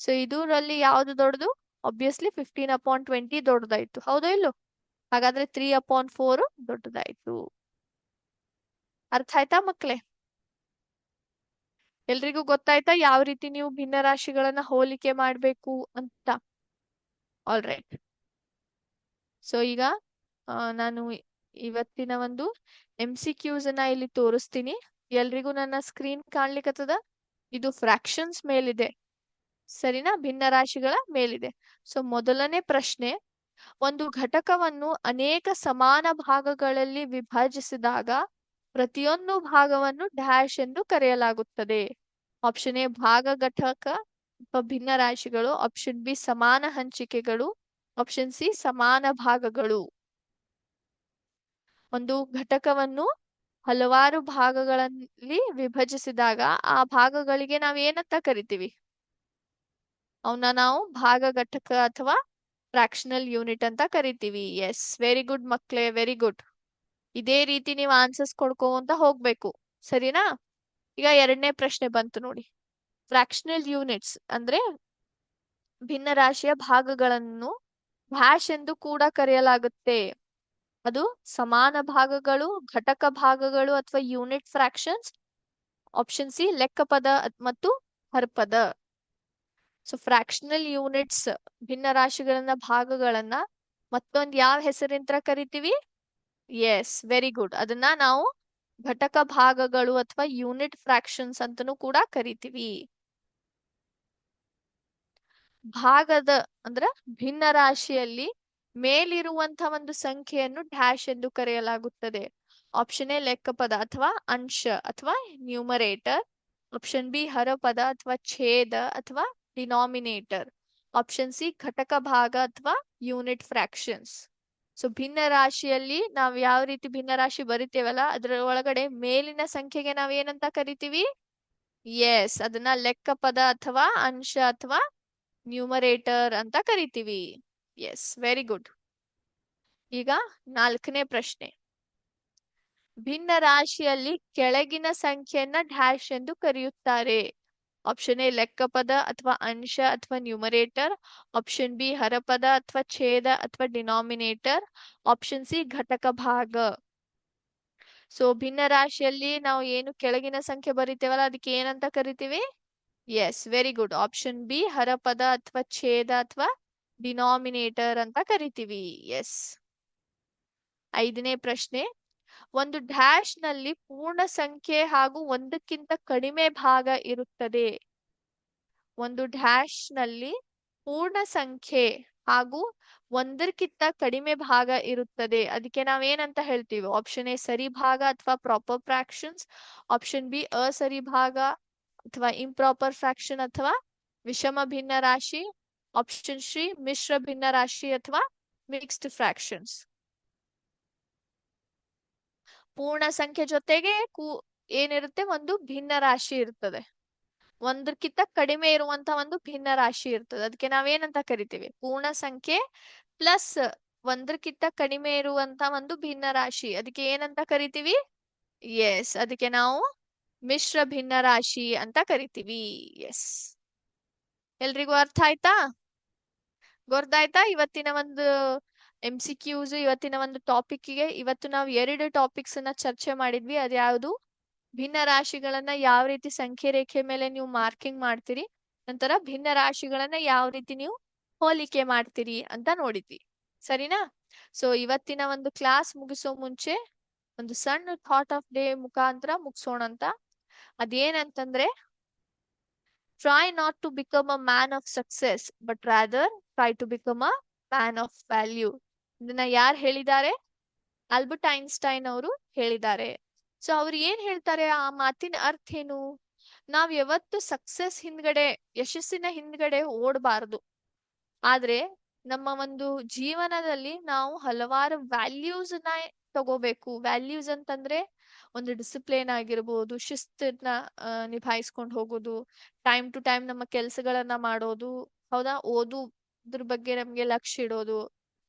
ಸೊ ಇದರಲ್ಲಿ ಯಾವ್ದು ದೊಡ್ಡದು? ಆಬ್ವಿಯಸ್ಲಿ ಫಿಫ್ಟೀನ್ ಅಪಾನ್ ಟ್ವೆಂಟಿ ದೊಡ್ಡದಾಯ್ತು. ಹೌದೋ ಇಲ್ಲೋ? ಹಾಗಾದ್ರೆ ತ್ರೀ ಅಪಾನ್ ಫೋರ್ ದೊಡ್ಡದಾಯ್ತು. ಅರ್ಥ ಆಯ್ತಾ ಮಕ್ಳೇ? ಎಲ್ರಿಗೂ ಗೊತ್ತಾಯ್ತಾ ಯಾವ ರೀತಿ ನೀವು ಭಿನ್ನ ರಾಶಿಗಳನ್ನ ಹೋಲಿಕೆ ಮಾಡ್ಬೇಕು ಅಂತ? ಆಲ್ ರೈಟ್ ಸೊ ಈಗ ನಾನು ಇವತ್ತಿನ ಒಂದು ಎಂ ಸಿ ಕ್ಯೂಸ್ ಅನ್ನ ಇಲ್ಲಿ ತೋರಿಸ್ತೀನಿ. ಎಲ್ರಿಗೂ ನನ್ನ ಸ್ಕ್ರೀನ್ ಕಾಣ್ಲಿಕ್ಕತ್ತದ ಇದು ಫ್ರಾಕ್ಷನ್ಸ್ ಮೇಲಿದೆ. ಸರಿನಾ? ಭಿನ್ನ ರಾಶಿಗಳ ಮೇಲಿದೆ. ಸೊ, ಮೊದಲನೇ ಪ್ರಶ್ನೆ, ಒಂದು ಘಟಕವನ್ನು ಅನೇಕ ಸಮಾನ ಭಾಗಗಳಲ್ಲಿ ವಿಭಜಿಸಿದಾಗ ಪ್ರತಿಯೊಂದು ಭಾಗವನ್ನು ಡ್ಯಾಶ್ ಎಂದು ಕರೆಯಲಾಗುತ್ತದೆ. ಆಪ್ಷನ್ ಎ, ಭಾಗ ಘಟಕ. ಭಿನ್ನ ರಾಶಿಗಳು ಆಪ್ಷನ್ ಬಿ ಸಮಾನ ಹಂಚಿಕೆಗಳು ಆಪ್ಷನ್ ಸಿ ಸಮಾನ ಭಾಗಗಳು. ಒಂದು ಘಟಕವನ್ನು ಹಲವಾರು ಭಾಗಗಳಲ್ಲಿ ವಿಭಜಿಸಿದಾಗ ಆ ಭಾಗಗಳಿಗೆ ನಾವು ಏನಂತ ಕರಿತೀವಿ? ಅವನ್ನ ನಾವು ಭಾಗ ಘಟಕ ಅಥವಾ ಫ್ರಾಕ್ಷನಲ್ ಯೂನಿಟ್ ಅಂತ ಕರಿತೀವಿ. ಎಸ್ ವೆರಿ ಗುಡ್ ಮಕ್ಕಳೇ ವೆರಿ ಗುಡ್ ಇದೇ ರೀತಿ ನೀವು ಆನ್ಸರ್ಸ್ ಕೊಡ್ಕೋ ಅಂತ ಹೋಗ್ಬೇಕು. ಸರಿನಾ? ಈಗ ಎರಡನೇ ಪ್ರಶ್ನೆ ಬಂತು ನೋಡಿ. ಫ್ರಾಕ್ಷನಲ್ ಯೂನಿಟ್ಸ್ ಅಂದ್ರೆ ಭಿನ್ನ ರಾಶಿಯ ಭಾಗಗಳನ್ನು ಡ್ಯಾಶ್ ಎಂದು ಕೂಡ ಕರೆಯಲಾಗುತ್ತೆ. ಅದು ಸಮಾನ ಭಾಗಗಳು, ಘಟಕ ಭಾಗಗಳು ಅಥವಾ ಯೂನಿಟ್ ಫ್ರಾಕ್ಷನ್ಸ್ ಆಪ್ಷನ್ ಸಿ ಲೆಕ್ಕಪದ ಪದ ಮತ್ತು ಹರ್ಪದ. ಸೊ ಫ್ರಾಕ್ಷನಲ್ ಯೂನಿಟ್ಸ್ ಭಿನ್ನ ರಾಶಿಗಳನ್ನ ಭಾಗಗಳನ್ನ ಮತ್ತೊಂದು ಯಾವ ಹೆಸರಿನಿಂದ ಕರಿತೀವಿ? ಎಸ್ ವೆರಿ ಗುಡ್ ಅದನ್ನ ನಾವು ಘಟಕ ಭಾಗಗಳು ಅಥವಾ ಯೂನಿಟ್ ಫ್ರಾಕ್ಷನ್ಸ್ ಅಂತನೂ ಕೂಡ ಕರಿತೀವಿ. ಭಾಗದ ಅಂದ್ರ ಭಿನ್ನ ರಾಶಿಯಲ್ಲಿ ಮೇಲಿರುವಂತಹ ಒಂದು ಸಂಖ್ಯೆಯನ್ನು ಡ್ಯಾಶ್ ಎಂದು ಕರೆಯಲಾಗುತ್ತದೆ. ಆಪ್ಷನ್ ಎ ಲೆಕ್ಕಪದ ಅಥವಾ ಅಂಶ ಅಥವಾ ನ್ಯೂಮರೇಟರ್ ಆಪ್ಷನ್ ಬಿ ಹರಪದ ಅಥವಾ ಛೇದ ಅಥವಾ ಡಿನಾಮಿನೇಟರ್ ಆಪ್ಷನ್ ಸಿ ಘಟಕ ಭಾಗ ಅಥವಾ ಯೂನಿಟ್ ಫ್ರಾಕ್ಷನ್ಸ್ ಸೊ ಭಿನ್ನ ರಾಶಿಯಲ್ಲಿ ನಾವ್ ಯಾವ ರೀತಿ ಭಿನ್ನ ರಾಶಿ ಬರಿತೇವಲ್ಲ, ಅದರ ಒಳಗಡೆ ಮೇಲಿನ ಸಂಖ್ಯೆಗೆ ನಾವು ಏನಂತ ಕರಿತೀವಿ? ಎಸ್ ಅದನ್ನ ಲೆಕ್ಕ ಪದ ಅಥವಾ ಅಂಶ ಅಥವಾ ನ್ಯೂಮರೇಟರ್ ಅಂತ ಕರಿತೀವಿ. ಎಸ್ ವೆರಿ ಗುಡ್ ಈಗ ನಾಲ್ಕನೇ ಪ್ರಶ್ನೆ. ಭಿನ್ನ ರಾಶಿಯಲ್ಲಿ ಕೆಳಗಿನ ಸಂಖ್ಯೆಯನ್ನ ಡ್ಯಾಶ್ ಎಂದು ಕರೆಯುತ್ತಾರೆ. ಆಪ್ಷನ್ ಎ ಲೆಕ್ಕಪದ ಅಥವಾ ಅಂಶ ಅಥವಾ ನ್ಯೂಮರೇಟರ್. ಆಪ್ಷನ್ ಬಿ ಹರಪದ ಅಥವಾ ಛೇದ ಅಥವಾ ಡಿನಾಮಿನೇಟರ್. ಆಪ್ಷನ್ ಸಿ ಘಟಕ ಭಾಗ. ಸೊ ಭಿನ್ನ ರಾಶಿಯಲ್ಲಿ ನಾವು ಏನು ಕೆಳಗಿನ ಸಂಖ್ಯೆ ಬರಿತೇವಲ್ಲ, ಅದಕ್ಕೆ ಏನಂತ ಕರಿತೀವಿ? Yes very good option B ಹರಪದ ಅಥವಾ ಛೇದ ಅಥವಾ ಡಿನಾಮಿನೇಟರ್ ಅಂತ ಕರಿತೀವಿ ಎಸ್ ಐದನೇ ಪ್ರಶ್ನೆ, ಒಂದು ಡ್ಯಾಶ್ನಲ್ಲಿ ಪೂರ್ಣ ಸಂಖ್ಯೆ ಹಾಗೂ ಒಂದಕ್ಕಿಂತ ಕಡಿಮೆ ಭಾಗ ಇರುತ್ತದೆ. ಒಂದು ಡ್ಯಾಶ್ನಲ್ಲಿ ಪೂರ್ಣ ಸಂಖ್ಯೆ ಹಾಗೂ ಒಂದಕ್ಕಿಂತ ಕಡಿಮೆ ಭಾಗ ಇರುತ್ತದೆ. ಅದಕ್ಕೆ ನಾವೇನಂತ ಹೇಳ್ತೀವಿ? ಆಪ್ಷನ್ ಎ ಸರಿ ಭಾಗ ಅಥವಾ ಪ್ರಾಪರ್ ಫ್ರಾಕ್ಷನ್ಸ್ ಆಪ್ಷನ್ ಬಿ ಅಸರಿ ಭಾಗ. ಅಥವಾ ಇಂಪ್ರಾಪರ್ ಫ್ರಾಕ್ಷನ್ ಅಥವಾ ವಿಷಮ ಭಿನ್ನ ರಾಶಿ ಆಪ್ಷನ್ ಶ್ರೀ ಮಿಶ್ರ ಭಿನ್ನ ರಾಶಿ ಅಥವಾ ಮಿಕ್ಸ್ಡ್ ಫ್ರಾಕ್ಷನ್ಸ್ ಪೂರ್ಣ ಸಂಖ್ಯೆ ಜೊತೆಗೆ ಕೂ, ಏನಿರುತ್ತೆ? ಒಂದು ಭಿನ್ನ ರಾಶಿ ಇರ್ತದೆ. ಒಂದಕ್ಕಿಂತ ಕಡಿಮೆ ಇರುವಂತ ಒಂದು ಭಿನ್ನ ರಾಶಿ ಇರ್ತದೆ. ಅದಕ್ಕೆ ನಾವೇನಂತ ಕರಿತೀವಿ? ಪೂರ್ಣ ಸಂಖ್ಯೆ ಪ್ಲಸ್ ಒಂದಕ್ಕಿಂತ ಕಡಿಮೆ ಇರುವಂತ ಒಂದು ಭಿನ್ನ ರಾಶಿ ಅದಕ್ಕೆ ಏನಂತ ಕರಿತೀವಿ? ಎಸ್ ಅದಕ್ಕೆ ನಾವು ಮಿಶ್ರ ಭಿನ್ನ ರಾಶಿ ಅಂತ ಕರಿತೀವಿ. ಎಸ್ ಎಲ್ರಿಗೂ ಅರ್ಥ ಆಯ್ತಾ? ಗೊತ್ತಾಯ್ತಾ ಇವತ್ತಿನ ಒಂದು ಎಂ ಸಿ ಕ್ಯೂಸ್ ಇವತ್ತಿನ ಒಂದು ಟಾಪಿಕ್ಗೆ ಇವತ್ತು ನಾವು ಎರಡು ಟಾಪಿಕ್ಸ್ ಅನ್ನ ಚರ್ಚೆ ಮಾಡಿದ್ವಿ. ಅದ್ಯಾವುದು ಭಿನ್ನ ರಾಶಿಗಳನ್ನ ಯಾವ ರೀತಿ ಸಂಖ್ಯೆ ರೇಖೆ ಮೇಲೆ ನೀವು ಮಾರ್ಕಿಂಗ್ ಮಾಡ್ತೀರಿ, ನಂತರ ಭಿನ್ನ ರಾಶಿಗಳನ್ನ ಯಾವ ರೀತಿ ನೀವು ಹೋಲಿಕೆ ಮಾಡ್ತೀರಿ ಅಂತ ನೋಡಿದ್ವಿ. ಸರಿನಾ? ಸೊ ಇವತ್ತಿನ ಒಂದು ಕ್ಲಾಸ್ ಮುಗಿಸೋ ಮುಂಚೆ ಒಂದು ಸಣ್ಣ ಥಾಟ್ ಆಫ್ ಡೇ ಮುಖಾಂತರ ಮುಗಿಸೋಣ ಅಂತ ಅದೇನಂತಂದ್ರೆ try not to become a man of success but rather try to become a man of value ಇದನ್ನ ಯಾರು ಹೇಳಿದ್ದಾರೆ? ಆಲ್ಬರ್ಟ್ ಐನ್ಸ್ಟೈನ್ ಅವರು ಹೇಳಿದ್ದಾರೆ. ಸೊ, ಅವ್ರು ಏನ್ ಹೇಳ್ತಾರೆ? ಆ ಮಾತಿನ ಅರ್ಥ ಏನು? ನಾವ್ ಯಾವತ್ತು ಸಕ್ಸೆಸ್ ಹಿಂದ್ಗಡೆ, ಯಶಸ್ಸಿನ ಹಿಂದ್ಗಡೆ ಓಡಬಾರದು. ಆದ್ರೆ, ನಮ್ಮ ಒಂದು ಜೀವನದಲ್ಲಿ ನಾವು ಹಲವಾರು ವ್ಯಾಲ್ಯೂಸ್ನ ತಗೋಬೇಕು. ವ್ಯಾಲ್ಯೂಸ್ ಅಂತಂದ್ರೆ ಒಂದು ಡಿಸಿಪ್ಲಿನ್ ಆಗಿರ್ಬೋದು, ಶಿಸ್ತನ್ನ ನಿಭಾಯಿಸ್ಕೊಂಡು ಹೋಗೋದು ಟೈಮ್ ಟು ಟೈಮ್ ನಮ್ಮ ಕೆಲಸಗಳನ್ನ ಮಾಡೋದು, ಹೌದಾ? ಓದುದ್ರ ಬಗ್ಗೆ ನಮ್ಗೆ ಲಕ್ಷ್ಯ ಇಡೋದು,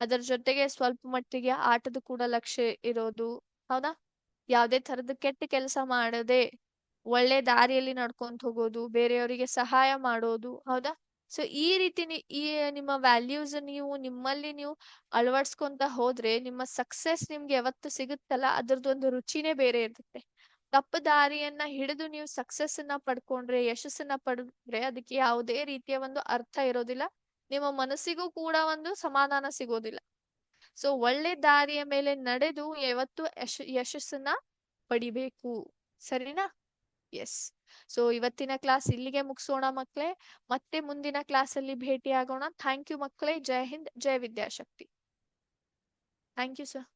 ಅದರ ಜೊತೆಗೆ ಸ್ವಲ್ಪ ಮಟ್ಟಿಗೆ ಆಟದ ಕೂಡ ಲಕ್ಷ್ಯ ಇರೋದು, ಹೌದಾ? ಯಾವ್ದೇ ತರದ ಕೆಟ್ಟ ಕೆಲಸ ಮಾಡದೆ ಒಳ್ಳೆ ದಾರಿಯಲ್ಲಿ ನಡ್ಕೊಂತ ಹೋಗೋದು, ಬೇರೆಯವರಿಗೆ ಸಹಾಯ ಮಾಡೋದು, ಹೌದಾ? ಸೊ, ಈ ರೀತಿ ಈ ನಿಮ್ಮ ವ್ಯಾಲ್ಯೂಸ್ ನೀವು, ನಿಮ್ಮಲ್ಲಿ ನೀವು ಅಳವಡಿಸ್ಕೊಂತ ಹೋದ್ರೆ, ನಿಮ್ಮ ಸಕ್ಸೆಸ್ ನಿಮ್ಗೆ ಯಾವತ್ತು ಸಿಗುತ್ತಲ್ಲ ಅದ್ರದ್ದು ಒಂದು ರುಚಿನೇ ಬೇರೆ ಇರುತ್ತೆ. ತಪ್ಪು ದಾರಿಯನ್ನ ಹಿಡಿದು ನೀವು ಸಕ್ಸಸ್ ಅನ್ನ ಪಡ್ಕೊಂಡ್ರೆ, ಯಶಸ್ಸನ್ನ ಪಡೆದ್ರೆ, ಅದಕ್ಕೆ ಯಾವುದೇ ರೀತಿಯ ಒಂದು ಅರ್ಥ ಇರೋದಿಲ್ಲ. ನಿಮ್ಮ ಮನಸ್ಸಿಗೂ ಕೂಡ ಒಂದು ಸಮಾಧಾನ ಸಿಗೋದಿಲ್ಲ. ಸೊ, ಒಳ್ಳೆ ದಾರಿಯ ಮೇಲೆ ನಡೆದು ಯಾವತ್ತು ಯಶ, ಯಶಸ್ಸನ್ನ ಪಡಿಬೇಕು. ಸರಿನಾ? ಎಸ್ ಸೊ ಇವತ್ತಿನ ಕ್ಲಾಸ್ ಇಲ್ಲಿಗೆ ಮುಗಿಸೋಣ ಮಕ್ಕಳೇ. ಮತ್ತೆ ಮುಂದಿನ ಕ್ಲಾಸ್ ಅಲ್ಲಿ ಭೇಟಿ ಆಗೋಣ ಥ್ಯಾಂಕ್ ಯು ಮಕ್ಕಳೇ. ಜೈ ಹಿಂದ್, ಜೈ ವಿದ್ಯಾಶಕ್ತಿ. Thank you sir